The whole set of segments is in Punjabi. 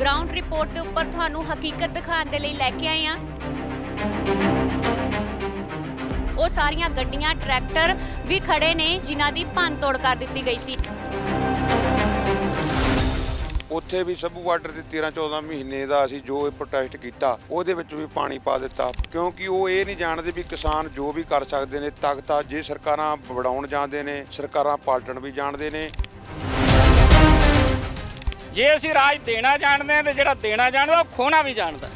ਗਰਾਊਂਡ ਰਿਪੋਰਟ ਦੇ ਉੱਪਰ ਤੁਹਾਨੂੰ ਹਕੀਕਤ ਦਿਖਾਉਣ ਦੇ ਲਈ ਲੈ ਕੇ ਆਏ ਹਾਂ। ਉਹ ਸਾਰੀਆਂ ਗੱਡੀਆਂ, ਟਰੈਕਟਰ ਵੀ ਖੜੇ ਨੇ, ਜਿਨ੍ਹਾਂ ਦੀ ਭੰਨ ਤੋੜ ਕਰ ਦਿੱਤੀ ਗਈ ਸੀ। ਉੱਥੇ ਵੀ ਸਭੂ ਬਾਰਡਰ ਤੇ 13 14 ਮਹੀਨੇ ਦਾ ਅਸੀਂ ਜੋ ਇਹ ਪ੍ਰੋਟੈਸਟ ਕੀਤਾ, ਉਹਦੇ ਵਿੱਚ ਵੀ ਪਾਣੀ ਪਾ ਦਿੱਤਾ। ਕਿਉਂਕਿ ਉਹ ਇਹ ਨਹੀਂ ਜਾਣਦੇ ਵੀ ਕਿਸਾਨ ਜੋ ਵੀ ਕਰ ਸਕਦੇ ਨੇ, ਤਾਕਤਾਂ ਜੇ ਸਰਕਾਰਾਂ ਵੜਾਉਣ ਜਾਂਦੇ ਨੇ, ਸਰਕਾਰਾਂ ਪਾਲਟਣ ਵੀ ਜਾਣਦੇ ਨੇ। ਜੇ ਅਸੀਂ ਰਾਜ ਦੇਣਾ ਜਾਣਦੇ ਹਾਂ ਤੇ ਜਿਹੜਾ ਦੇਣਾ ਜਾਣਦਾ, ਉਹ ਖੋਣਾ ਵੀ ਜਾਣਦਾ।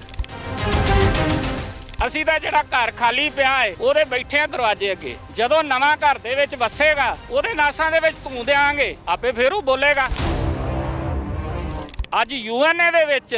ਅਸੀਂ ਤਾਂ ਜਿਹੜਾ ਘਰ ਖਾਲੀ ਪਿਆ ਹੈ, ਉਹਦੇ ਬੈਠੇ ਆ ਦਰਵਾਜ਼ੇ ਅੱਗੇ। ਜਦੋਂ ਨਵਾਂ ਘਰ ਦੇ ਵਿੱਚ ਵਸੇਗਾ, ਉਹਦੇ ਨਾਸਾਂ ਦੇ ਵਿੱਚ ਧੂੰ ਦੇਾਂਗੇ ਆਪੇ ਫੇਰ ਉਹ ਬੋਲੇਗਾ। ਅੱਜ ਯੂਐਨਏ ਦੇ ਵਿੱਚ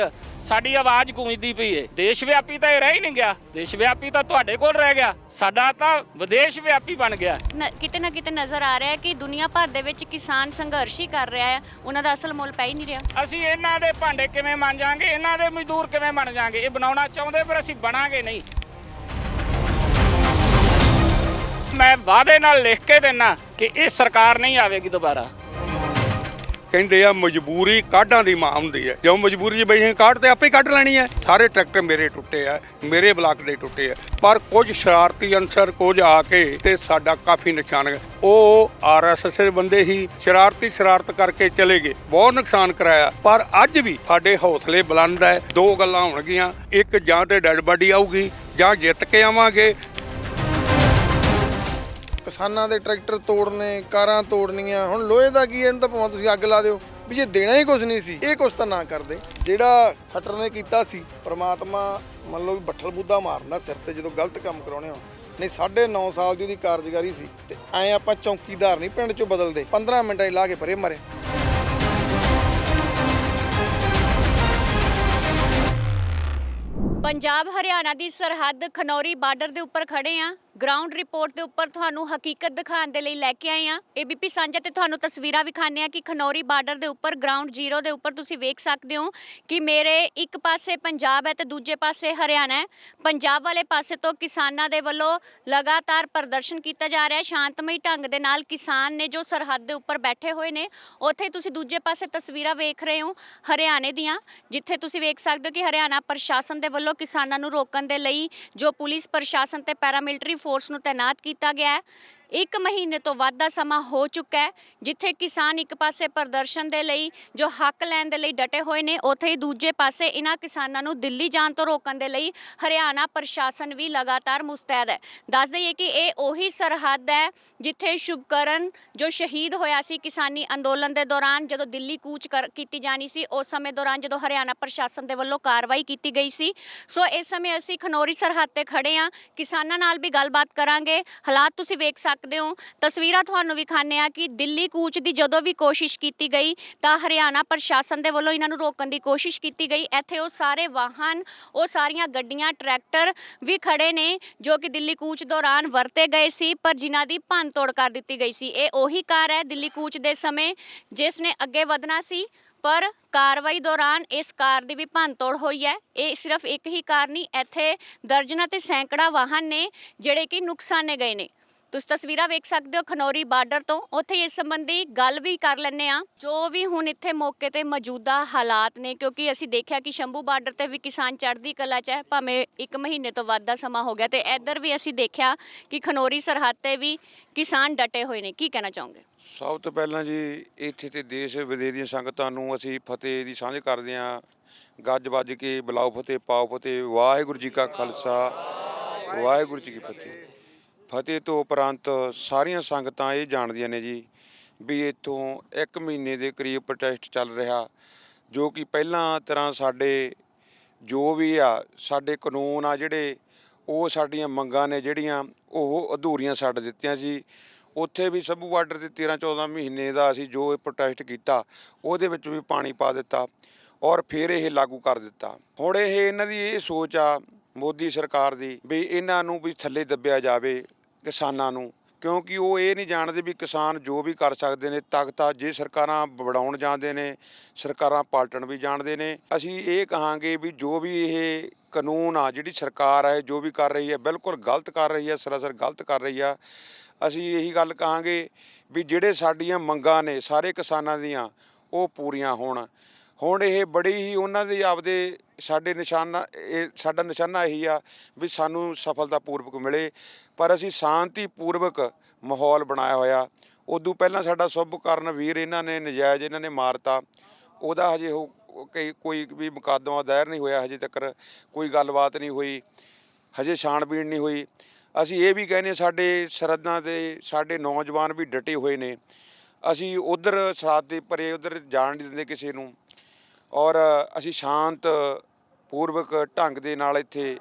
ਸਾਡੀ ਆਵਾਜ਼ ਗੂੰਜਦੀ ਪਈ ਏ। ਦੇਸ਼ ਵਿਆਪੀ ਤਾਂ ਇਹ ਰਹਿ ਹੀ ਨਹੀਂ ਗਿਆ। ਦੇਸ਼ ਵਿਆਪੀ ਤਾਂ ਤੁਹਾਡੇ ਕੋਲ ਰਹਿ ਗਿਆ। ਸਾਡਾ ਤਾਂ ਵਿਦੇਸ਼ ਵਿਆਪੀ ਬਣ ਗਿਆ। ਨ- ਕਿਤੇ ਨਾ ਕਿਤੇ ਨਜ਼ਰ ਆ ਰਿਹਾ ਹੈ ਕਿ ਦੁਨੀਆ ਭਰ ਦੇ ਵਿੱਚ ਕਿਸਾਨ ਸੰਘਰਸ਼ ਹੀ ਕਰ ਰਿਹਾ ਹੈ। ਉਹਨਾਂ ਦਾ ਅਸਲ ਮੁੱਲ ਪੈ ਹੀ ਨਹੀਂ ਰਿਹਾ। ਅਸੀਂ ਇਹਨਾਂ ਦੇ ਭਾਂਡੇ ਕਿਵੇਂ ਬਣ ਜਾਾਂਗੇ? ਇਹਨਾਂ ਦੇ ਮਜ਼ਦੂਰ ਕਿਵੇਂ ਬਣ ਜਾਾਂਗੇ? ਇਹ ਬਣਾਉਣਾ ਚਾਹੁੰਦੇ ਪਰ ਅਸੀਂ ਬਣਾਂਗੇ ਨਹੀਂ। ਮੈਂ ਵਾਅਦੇ ਨਾਲ ਲਿਖ ਕੇ ਦੇਣਾ ਕਿ ਇਹ ਸਰਕਾਰ ਨਹੀਂ ਆਵੇਗੀ ਦੁਬਾਰਾ। ਕਹਿੰਦੇ ਆ, ਮਜਬੂਰੀ ਕਾਢਾਂ ਦੀ ਮਾਂ ਹੁੰਦੀ ਹੈ। ਜਦੋਂ ਮਜਬੂਰੀ 'ਚ ਬੈਠੇ ਕਾਢ ਤੇ ਆਪੇ ਕੱਢ ਲੈਣੀ ਹੈ। ਸਾਰੇ ਟਰੈਕਟਰ ਮੇਰੇ ਟੁੱਟੇ ਆ, ਮੇਰੇ ਬਲਾਕ ਦੇ ਟੁੱਟੇ ਆ। ਪਰ ਕੁਝ ਸ਼ਰਾਰਤੀ ਅਨਸਰ ਕੁਝ ਆ ਕੇ ਤੇ ਸਾਡਾ ਕਾਫੀ ਨੁਕਸਾਨ ਉਹ ਆਰਐਸਐਸ ਦੇ ਬੰਦੇ ਹੀ ਸ਼ਰਾਰਤੀ ਸ਼ਰਾਰਤ ਕਰਕੇ ਚਲੇ ਗਏ। ਬਹੁਤ ਨੁਕਸਾਨ ਕਰਾਇਆ। ਪਰ ਅੱਜ ਵੀ ਸਾਡੇ ਹੌਸਲੇ ਬੁਲੰਦ ਹੈ। ਦੋ ਗੱਲਾਂ ਹੋਣਗੀਆਂ। ਇੱਕ ਜਾਂ ਤੇ ਡੈਡ ਬਾਡੀ ਆਊਗੀ, ਜਾਂ ਜਿੱਤ ਕੇ ਆਵਾਂਗੇ। ਕਿਸਾਨਾਂ ਦੇ ਟਰੈਕਟਰ ਤੋੜਨੇ, ਕਾਰਾਂ ਤੋੜਨੀਆਂ, ਹੁਣ ਲੋਹੇ ਦਾ ਕੀ ਇਹਨੂੰ ਤਾਂ ਭਾਵੇਂ ਤੁਸੀਂ ਅੱਗ ਲਾ ਦਿਓ, ਵੀ ਜੇ ਦੇਣਾ ਹੀ ਕੁਝ ਨਹੀਂ ਸੀ, ਇਹ ਕੁਝ ਤਾਂ ਨਾ ਕਰਦੇ। ਜਿਹੜਾ ਖੱਟਰ ਨੇ ਕੀਤਾ ਸੀ, ਪ੍ਰਮਾਤਮਾ ਮੰਨ ਲਓ ਵੀ ਬੱਠਲ ਬੁੱਧਾ ਮਾਰਦਾ ਸਿਰ ਤੇ ਜਦੋਂ ਗਲਤ ਕੰਮ ਕਰਾਉਣੇ ਹੋ ਨਹੀਂ 9.5 ਸਾਲ ਦੀ ਉਹਦੀ ਕਾਰਜਕਾਰੀ ਸੀ ਤੇ ਐ ਆਪਾਂ ਚੌਕੀਦਾਰ ਨਹੀਂ ਪਿੰਡ ਚੋਂ ਬਦਲਦੇ 15 ਮਿੰਟਾਂ 'ਚ ਲਾ ਕੇ ਪਰੇ ਮਰੇ। ਪੰਜਾਬ ਹਰਿਆਣਾ ਦੀ ਸਰਹੱਦ ਖਨੌਰੀ ਬਾਰਡਰ ਦੇ ਉੱਪਰ ਖੜੇ ਆ। ਗਰਾਊਂਡ ਰਿਪੋਰਟ ਦੇ ਉੱਪਰ ਤੁਹਾਨੂੰ ਹਕੀਕਤ ਦਿਖਾਉਣ ਦੇ ਲਈ ਲੈ ਕੇ ਆਏ ਆ ਏਬੀਪੀ ਸਾਂਝਾ ਤੇ ਤੁਹਾਨੂੰ ਤਸਵੀਰਾਂ ਵਿਖਾਣੇ ਆ ਕਿ ਖਨੌਰੀ ਬਾਰਡਰ ਦੇ ਉੱਪਰ ਗਰਾਊਂਡ ਜ਼ੀਰੋ ਦੇ ਉੱਪਰ ਤੁਸੀਂ ਵੇਖ ਸਕਦੇ ਹੋ ਕਿ ਮੇਰੇ ਇੱਕ ਪਾਸੇ ਪੰਜਾਬ ਹੈ ਤੇ ਦੂਜੇ ਪਾਸੇ ਹਰਿਆਣਾ ਹੈ। ਪੰਜਾਬ ਵਾਲੇ ਪਾਸੇ ਤੋਂ ਕਿਸਾਨਾਂ ਦੇ ਵੱਲੋਂ ਲਗਾਤਾਰ ਪ੍ਰਦਰਸ਼ਨ ਕੀਤਾ ਜਾ ਰਿਹਾ ਹੈ। ਸ਼ਾਂਤਮਈ ਢੰਗ ਦੇ ਨਾਲ ਕਿਸਾਨ ਨੇ ਜੋ ਸਰਹੱਦ ਦੇ ਉੱਪਰ ਬੈਠੇ ਹੋਏ ਨੇ, ਉੱਥੇ ਤੁਸੀਂ ਦੂਜੇ ਪਾਸੇ ਤਸਵੀਰਾਂ ਵੇਖ ਰਹੇ ਹੋ ਹਰਿਆਣੇ ਦੀਆਂ, ਜਿੱਥੇ ਤੁਸੀਂ ਵੇਖ ਸਕਦੇ ਹੋ ਕਿ ਹਰਿਆਣਾ ਪ੍ਰਸ਼ਾਸਨ ਦੇ ਵੱਲੋਂ ਕਿਸਾਨਾਂ ਨੂੰ ਰੋਕਣ ਦੇ ਲਈ ਜੋ ਪੁਲਿਸ ਪ੍ਰਸ਼ਾਸਨ ਤੇ ਪੈਰਾਮਿਲਟਰੀ ਫੋਰਸ ਨੂੰ ਤਾਇਨਾਤ ਕੀਤਾ ਗਿਆ ਹੈ। ਇੱਕ ਮਹੀਨੇ ਤੋਂ ਵੱਧ ਦਾ ਸਮਾਂ ਹੋ ਚੁੱਕਾ ਹੈ, ਜਿੱਥੇ ਕਿਸਾਨ ਇੱਕ ਪਾਸੇ ਪ੍ਰਦਰਸ਼ਨ ਦੇ ਲਈ, ਜੋ ਹੱਕ ਲੈਣ ਦੇ ਲਈ ਡਟੇ ਹੋਏ ਨੇ, ਉੱਥੇ ਹੀ ਦੂਜੇ ਪਾਸੇ ਇਹਨਾਂ ਕਿਸਾਨਾਂ ਨੂੰ ਦਿੱਲੀ ਜਾਣ ਤੋਂ ਰੋਕਣ ਦੇ ਲਈ ਹਰਿਆਣਾ ਪ੍ਰਸ਼ਾਸਨ ਵੀ ਲਗਾਤਾਰ ਮੁਸਤੈਦ ਹੈ। ਦੱਸ ਦਈਏ ਕਿ ਇਹ ਉਹੀ ਸਰਹੱਦ ਹੈ, ਜਿੱਥੇ ਸ਼ੁਭਕਰਨ, ਜੋ ਸ਼ਹੀਦ ਹੋਇਆ ਸੀ ਕਿਸਾਨੀ ਅੰਦੋਲਨ ਦੇ ਦੌਰਾਨ, ਜਦੋਂ ਦਿੱਲੀ ਕੂਚ ਕਰ- ਕੀਤੀ ਜਾਣੀ ਸੀ, ਉਸ ਸਮੇਂ ਦੌਰਾਨ ਜਦੋਂ ਹਰਿਆਣਾ ਪ੍ਰਸ਼ਾਸਨ ਦੇ ਵੱਲੋਂ ਕਾਰਵਾਈ ਕੀਤੀ ਗਈ ਸੀ। ਸੋ ਇਸ ਸਮੇਂ ਅਸੀਂ ਖਨੌਰੀ ਸਰਹੱਦ ਤੇ ਖੜੇ ਹਾਂ, ਕਿਸਾਨਾਂ ਨਾਲ ਵੀ ਗੱਲਬਾਤ ਕਰਾਂਗੇ। ਹਾਲਾਤ ਤੁਸੀਂ ਵੇਖ ਸਕਦੇ ਸਕਦੇ ਹੋ। ਤਸਵੀਰਾਂ ਤੁਹਾਨੂੰ ਵਿਖਾਣੇ ਆ ਕਿ ਦਿੱਲੀ ਕੂਚ ਦੀ ਜਦੋਂ ਵੀ ਕੋਸ਼ਿਸ਼ ਕੀਤੀ ਗਈ ਤਾਂ ਹਰਿਆਣਾ ਪ੍ਰਸ਼ਾਸਨ ਦੇ ਵੱਲੋਂ ਇਹਨਾਂ ਨੂੰ ਰੋਕਣ ਦੀ ਕੋਸ਼ਿਸ਼ ਕੀਤੀ ਗਈ। ਇੱਥੇ ਉਹ ਸਾਰੇ ਵਾਹਨ, ਉਹ ਸਾਰੀਆਂ ਗੱਡੀਆਂ, ਟਰੈਕਟਰ ਵੀ ਖੜੇ ਨੇ ਜੋ ਕਿ ਦਿੱਲੀ ਕੂਚ ਦੌਰਾਨ ਵਰਤੇ ਗਏ ਸੀ, ਪਰ ਜਿਨ੍ਹਾਂ ਦੀ ਭੰਨ ਤੋੜ ਕਰ ਦਿੱਤੀ ਗਈ ਸੀ। ਇਹ ਉਹੀ ਕਾਰ ਹੈ ਦਿੱਲੀ ਕੂਚ ਦੇ ਸਮੇਂ ਜਿਸ ਨੇ ਅੱਗੇ ਵਧਣਾ ਸੀ, ਪਰ ਕਾਰਵਾਈ ਦੌਰਾਨ ਇਸ ਕਾਰ ਦੀ ਵੀ ਭੰਨਤੋੜ ਹੋਈ ਹੈ। ਇਹ ਸਿਰਫ ਇੱਕ ਹੀ ਕਾਰ ਨਹੀਂ, ਇੱਥੇ ਦਰਜਨਾਂ ਤੇ ਸੈਂਕੜਾ ਵਾਹਨ ਨੇ ਜਿਹੜੇ ਕਿ ਨੁਕਸਾਨੇ ਗਏ ਨੇ। ਤੁਸੀਂ ਤਸਵੀਰਾਂ ਵੇਖ ਸਕਦੇ ਹੋ ਖਨੌਰੀ ਬਾਰਡਰ ਤੋਂ। ਉੱਥੇ ਇਸ ਸੰਬੰਧੀ ਗੱਲ ਵੀ ਕਰ ਲੈਣੇ ਆ ਜੋ ਵੀ ਹੁਣ ਇੱਥੇ ਮੌਕੇ ਤੇ ਮੌਜੂਦਾ ਹਾਲਾਤ ਨੇ, ਕਿਉਂਕਿ ਅਸੀਂ ਦੇਖਿਆ ਕਿ ਸ਼ੰਭੂ ਬਾਰਡਰ ਤੇ ਵੀ ਕਿਸਾਨ ਚੜ੍ਹਦੀ ਕਲਾ ਚ ਹੈ, ਭਾਵੇਂ ਇੱਕ ਮਹੀਨੇ ਤੋਂ ਵੱਧ ਦਾ ਸਮਾਂ ਹੋ ਗਿਆ ਤੇ ਇੱਧਰ ਵੀ ਅਸੀਂ ਦੇਖਿਆ ਕਿ ਖਨੌਰੀ ਸਰਹੱਦ ਤੇ ਵੀ ਕਿਸਾਨ ਡਟੇ ਹੋਏ ਨੇ। ਕੀ ਕਹਿਣਾ ਚਾਹੋਗੇ? ਸਭ ਤੋਂ ਪਹਿਲਾਂ ਜੀ, ਇੱਥੇ ਤੇ ਦੇਸ਼ ਵਿਦੇਸ਼ ਦੀਆਂ ਸੰਗਤਾਂ ਨੂੰ ਅਸੀਂ ਫਤਿਹ ਦੀ ਸਾਂਝ ਕਰਦੇ ਹਾਂ। ਗੱਜ ਵੱਜ ਕੇ ਬੁਲਾਓ ਫਤਿਹ, ਪਾਓ ਫਤਿਹ, ਵਾਹਿਗੁਰੂ ਜੀ ਕਾ ਖਾਲਸਾ, ਵਾਹਿਗੁਰੂ ਜੀ ਕੀ ਫਤਿਹ। ਫਤਿਹ ਤੋਂ ਉਪਰੰਤ ਸਾਰੀਆਂ ਸੰਗਤਾਂ ਇਹ ਜਾਣਦੀਆਂ ਨੇ ਜੀ ਵੀ ਇੱਥੋਂ 1 ਮਹੀਨੇ ਦੇ ਕਰੀਬ ਪ੍ਰੋਟੈਸਟ ਚੱਲ ਰਿਹਾ, ਜੋ ਕਿ ਪਹਿਲਾਂ ਤਰ੍ਹਾਂ ਸਾਡੇ ਜੋ ਵੀ ਆ, ਸਾਡੇ ਕਾਨੂੰਨ ਆ ਜਿਹੜੇ, ਉਹ ਸਾਡੀਆਂ ਮੰਗਾਂ ਨੇ ਜਿਹੜੀਆਂ ਉਹ ਅਧੂਰੀਆਂ ਛੱਡ ਦਿੱਤੀਆਂ ਸੀ ਉੱਥੇ ਵੀ ਸਭੂ ਬਾਰਡਰ ਤੇ 13 14 ਮਹੀਨੇ ਦਾ ਅਸੀਂ ਜੋ ਇਹ ਪ੍ਰੋਟੈਸਟ ਕੀਤਾ, ਉਹਦੇ ਵਿੱਚ ਵੀ ਪਾਣੀ ਪਾ ਦਿੱਤਾ ਔਰ ਫਿਰ ਇਹ ਲਾਗੂ ਕਰ ਦਿੱਤਾ। ਹੁਣ ਇਹ ਇਹਨਾਂ ਦੀ ਇਹ ਸੋਚ ਆ ਮੋਦੀ ਸਰਕਾਰ ਦੀ ਵੀ ਇਹਨਾਂ ਨੂੰ ਵੀ ਥੱਲੇ ਦੱਬਿਆ ਜਾਵੇ ਕਿਸਾਨਾਂ ਨੂੰ, ਕਿਉਂਕਿ ਉਹ ਇਹ ਨਹੀਂ ਜਾਣਦੇ ਵੀ ਕਿਸਾਨ ਜੋ ਵੀ ਕਰ ਸਕਦੇ ਨੇ, ਤਾਕਤਾਂ ਜੇ ਸਰਕਾਰਾਂ ਵੜਾਉਣ ਜਾਂਦੇ ਨੇ, ਸਰਕਾਰਾਂ ਪਾਲਟਣ ਵੀ ਜਾਣਦੇ ਨੇ, ਅਸੀਂ ਇਹ ਕਹਾਂਗੇ ਵੀ ਜੋ ਵੀ ਇਹ ਕਾਨੂੰਨ ਆ, ਜਿਹੜੀ ਸਰਕਾਰ ਹੈ ਜੋ ਵੀ ਕਰ ਰਹੀ ਹੈ ਬਿਲਕੁਲ ਗਲਤ ਕਰ ਰਹੀ ਹੈ ਸਰਾਸਰ ਗਲਤ ਕਰ ਰਹੀ ਆ, ਅਸੀਂ ਇਹੀ ਗੱਲ ਕਹਾਂਗੇ ਵੀ ਜਿਹੜੇ ਸਾਡੀਆਂ ਮੰਗਾਂ ਨੇ, ਸਾਰੇ ਕਿਸਾਨਾਂ ਦੀਆਂ, ਉਹ ਪੂਰੀਆਂ ਹੋਣ। ਹੁਣ ਇਹ ਬੜੀ ਹੀ ਉਹਨਾਂ ਦੇ ਆਪਦੇ ਸਾਡੇ ਨਿਸ਼ਾਨਾ, ਇਹ ਸਾਡਾ ਨਿਸ਼ਾਨਾ ਇਹੀ ਆ ਵੀ ਸਾਨੂੰ ਸਫਲਤਾ ਪੂਰਵਕ ਮਿਲੇ। ਪਰ ਅਸੀਂ ਸ਼ਾਂਤੀ ਪੂਰਵਕ ਮਾਹੌਲ ਬਣਾਇਆ ਹੋਇਆ। ਉਦੋਂ ਪਹਿਲਾਂ ਸਾਡਾ ਸੁਭ ਕਰਨ ਵੀਰ ਇਹਨਾਂ ਨੇ, ਨਜਾਇਜ਼ ਇਹਨਾਂ ਨੇ ਮਾਰਤਾ। ਉਹਦਾ ਹਜੇ ਉਹ ਕਈ ਕੋਈ ਵੀ ਮੁਕੱਦਮਾ ਦਾਇਰ ਨਹੀਂ ਹੋਇਆ, ਹਜੇ ਤੱਕ ਕੋਈ ਗੱਲਬਾਤ ਨਹੀਂ ਹੋਈ। ਹਜੇ ਛਾਣਬੀਣ ਨਹੀਂ ਹੋਈ। ਅਸੀਂ ਇਹ ਵੀ ਕਹਿੰਦੇ ਸਾਡੇ ਸਰਹੱਦਾਂ ਦੇ, ਸਾਡੇ ਨੌਜਵਾਨ ਵੀ ਡਟੇ ਹੋਏ ਨੇ। ਅਸੀਂ ਉਧਰ ਸਰਾਧ ਦੇ ਪਰੇ ਉਧਰ ਜਾਣ ਨਹੀਂ ਦਿੰਦੇ ਕਿਸੇ ਨੂੰ। ਔਰ ਅਸੀਂ ਸ਼ਾਂਤ ਪੂਰਵਕ ਢੰਗ ਦੇ ਨਾਲ ਇੱਥੇ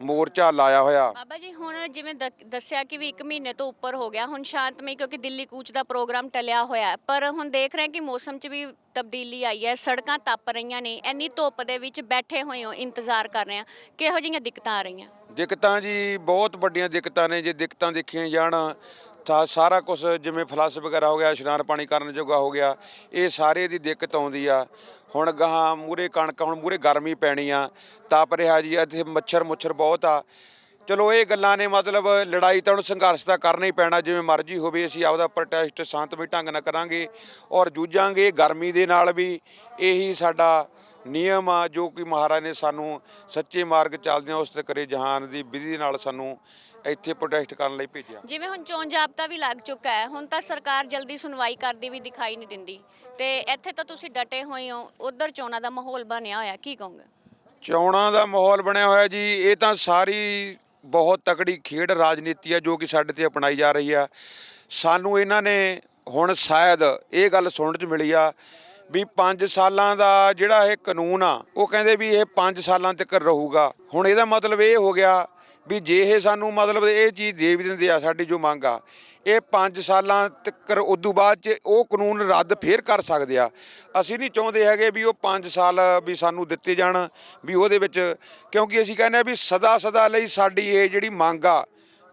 ਮੋਰਚਾ ਲਾਇਆ ਹੋਇਆ ਬਾਬਾ ਜੀ ਹੁਣ ਜਿਵੇਂ ਦ- ਦੱਸਿਆ ਕਿ ਵੀ 1 ਮਹੀਨੇ ਤੋਂ ਉੱਪਰ ਹੋ ਗਿਆ ਹੁਣ ਸ਼ਾਂਤਮਈ ਕਿਉਂਕਿ ਦਿੱਲੀ ਕੂਚ ਦਾ ਪ੍ਰੋਗਰਾਮ ਟਲਿਆ ਹੋਇਆ ਹੈ। ਪਰ ਹੁਣ ਦੇਖ ਰਹੇ ਹਾਂ ਕਿ ਮੌਸਮ 'ਚ ਵੀ ਤਬਦੀਲੀ ਆਈ ਹੈ ਸੜਕਾਂ ਤਪ ਰਹੀਆਂ ਨੇ ਇੰਨੀ ਧੁੱਪ ਦੇ ਵਿੱਚ ਬੈਠੇ ਹੋਏ ਹੋ ਇੰਤਜ਼ਾਰ ਕਰ ਰਹੇ ਹਾਂ ਕਿਹੋ ਜਿਹੀਆਂ ਦਿੱਕਤਾਂ ਆ ਰਹੀਆਂ ਦਿੱਕਤਾਂ ਜੀ ਬਹੁਤ ਵੱਡੀਆਂ ਦਿੱਕਤਾਂ ਨੇ ਜੇ ਦਿੱਕਤਾਂ ਦੇਖੀਆਂ ਜਾਣ ਤਾਂ ਸਾਰਾ ਕੁਝ ਜਿਵੇਂ ਫਲਸ਼ ਵਗੈਰਾ ਹੋ ਗਿਆ, ਇਸ਼ਨਾਨ ਪਾਣੀ ਕਰਨ ਜੋਗਾ ਹੋ ਗਿਆ, ਇਹ ਸਾਰੇ ਦੀ ਦਿੱਕਤ ਆਉਂਦੀ ਆ। ਹੁਣ ਗਾਹਾਂ ਮੂਰੇ ਕਣਕ, ਹੁਣ ਮੂਰੇ ਗਰਮੀ ਪੈਣੀ ਆ, ਤਪ ਰਿਹਾ ਜੀ, ਇੱਥੇ ਮੱਛਰ ਮੁੱਛਰ ਬਹੁਤ ਆ। ਚਲੋ ਇਹ ਗੱਲਾਂ ਨੇ ਮਤਲਬ ਲੜਾਈ ਤਾਂ ਹੁਣ ਸੰਘਰਸ਼ ਤਾਂ ਕਰਨਾ ਹੀ ਪੈਣਾ, ਜਿਵੇਂ ਮਰਜ਼ੀ ਹੋਵੇ, ਅਸੀਂ ਆਪਦਾ ਪ੍ਰੋਟੈਸਟ ਸ਼ਾਂਤਮਈ ਢੰਗ ਨਾਲ ਕਰਾਂਗੇ ਔਰ ਜੂਝਾਂਗੇ ਗਰਮੀ ਦੇ ਨਾਲ ਵੀ। ਇਹੀ ਸਾਡਾ ਨਿਯਮ ਆ, ਜੋ ਕਿ ਮਹਾਰਾਜ ਨੇ ਸਾਨੂੰ ਸੱਚੇ ਮਾਰਗ ਚੱਲਦਿਆਂ ਉਸ ਤੇ ਕਰੇ ਜਹਾਨ ਦੀ ਵਿਧੀ ਨਾਲ ਸਾਨੂੰ ਇੱਥੇ ਪ੍ਰੋਟੈਸਟ ਕਰਨ ਲਈ ਭੇਜਿਆ। ਜਿਵੇਂ ਹੁਣ ਚੋਣ ਜਾਬਤਾ ਵੀ ਲੱਗ ਚੁੱਕਾ ਹੈ ਹੁਣ ਤਾਂ ਸਰਕਾਰ ਜਲਦੀ ਸੁਣਵਾਈ ਕਰਦੀ ਵੀ ਦਿਖਾਈ ਨਹੀਂ ਦਿੰਦੀ। ਤੇ ਇੱਥੇ ਤਾਂ ਤੁਸੀਂ ਡਟੇ ਹੋਏ ਹੋ ਉਧਰ ਚੋਣਾਂ ਦਾ ਮਾਹੌਲ ਬਣਿਆ ਹੋਇਆ ਕੀ ਕਹੋਗੇ? ਚੋਣਾਂ ਦਾ ਮਾਹੌਲ ਬਣਿਆ ਹੋਇਆ ਜੀ ਇਹ ਤਾਂ ਸਾਰੀ ਬਹੁਤ ਤਕੜੀ ਖੇਡ ਰਾਜਨੀਤੀ ਆ ਜੋ ਕਿ ਸਾਡੇ ਤੇ ਅਪਣਾਈ ਜਾ ਰਹੀ ਆ। ਸਾਨੂੰ ਇਹਨਾਂ ਨੇ ਹੁਣ ਸ਼ਾਇਦ ਇਹ ਗੱਲ ਸੁਣਨ ਚ ਮਿਲੀ ਆ ਵੀ 5 ਸਾਲਾਂ ਦਾ ਜਿਹੜਾ ਇਹ ਕਾਨੂੰਨ ਆ ਉਹ ਕਹਿੰਦੇ ਵੀ ਇਹ 5 ਸਾਲਾਂ ਤੱਕ ਰਹੂਗਾ। ਹੁਣ ਇਹਦਾ ਮਤਲਬ ਇਹ ਹੋ ਗਿਆ ਵੀ ਜੇ ਇਹ ਸਾਨੂੰ ਮਤਲਬ ਇਹ ਚੀਜ਼ ਦੇ ਵੀ ਦਿੰਦੇ ਆ ਸਾਡੀ ਜੋ ਮੰਗ ਆ ਇਹ 5 ਸਾਲਾਂ ਤੱਕ ਉਦੋਂ ਬਾਅਦ ਚ ਉਹ ਕਾਨੂੰਨ ਰੱਦ ਫੇਰ ਕਰ ਸਕਦੇ ਆ। ਅਸੀਂ ਨਹੀਂ ਚਾਹੁੰਦੇ ਹੈਗੇ ਵੀ ਉਹ 5 ਸਾਲ ਵੀ ਸਾਨੂੰ ਦਿੱਤੇ ਜਾਣ ਵੀ ਉਹਦੇ ਵਿੱਚ ਕਿਉਂਕਿ ਅਸੀਂ ਕਹਿੰਦੇ ਆ ਵੀ ਸਦਾ ਸਦਾ ਲਈ ਸਾਡੀ ਇਹ ਜਿਹੜੀ ਮੰਗ ਆ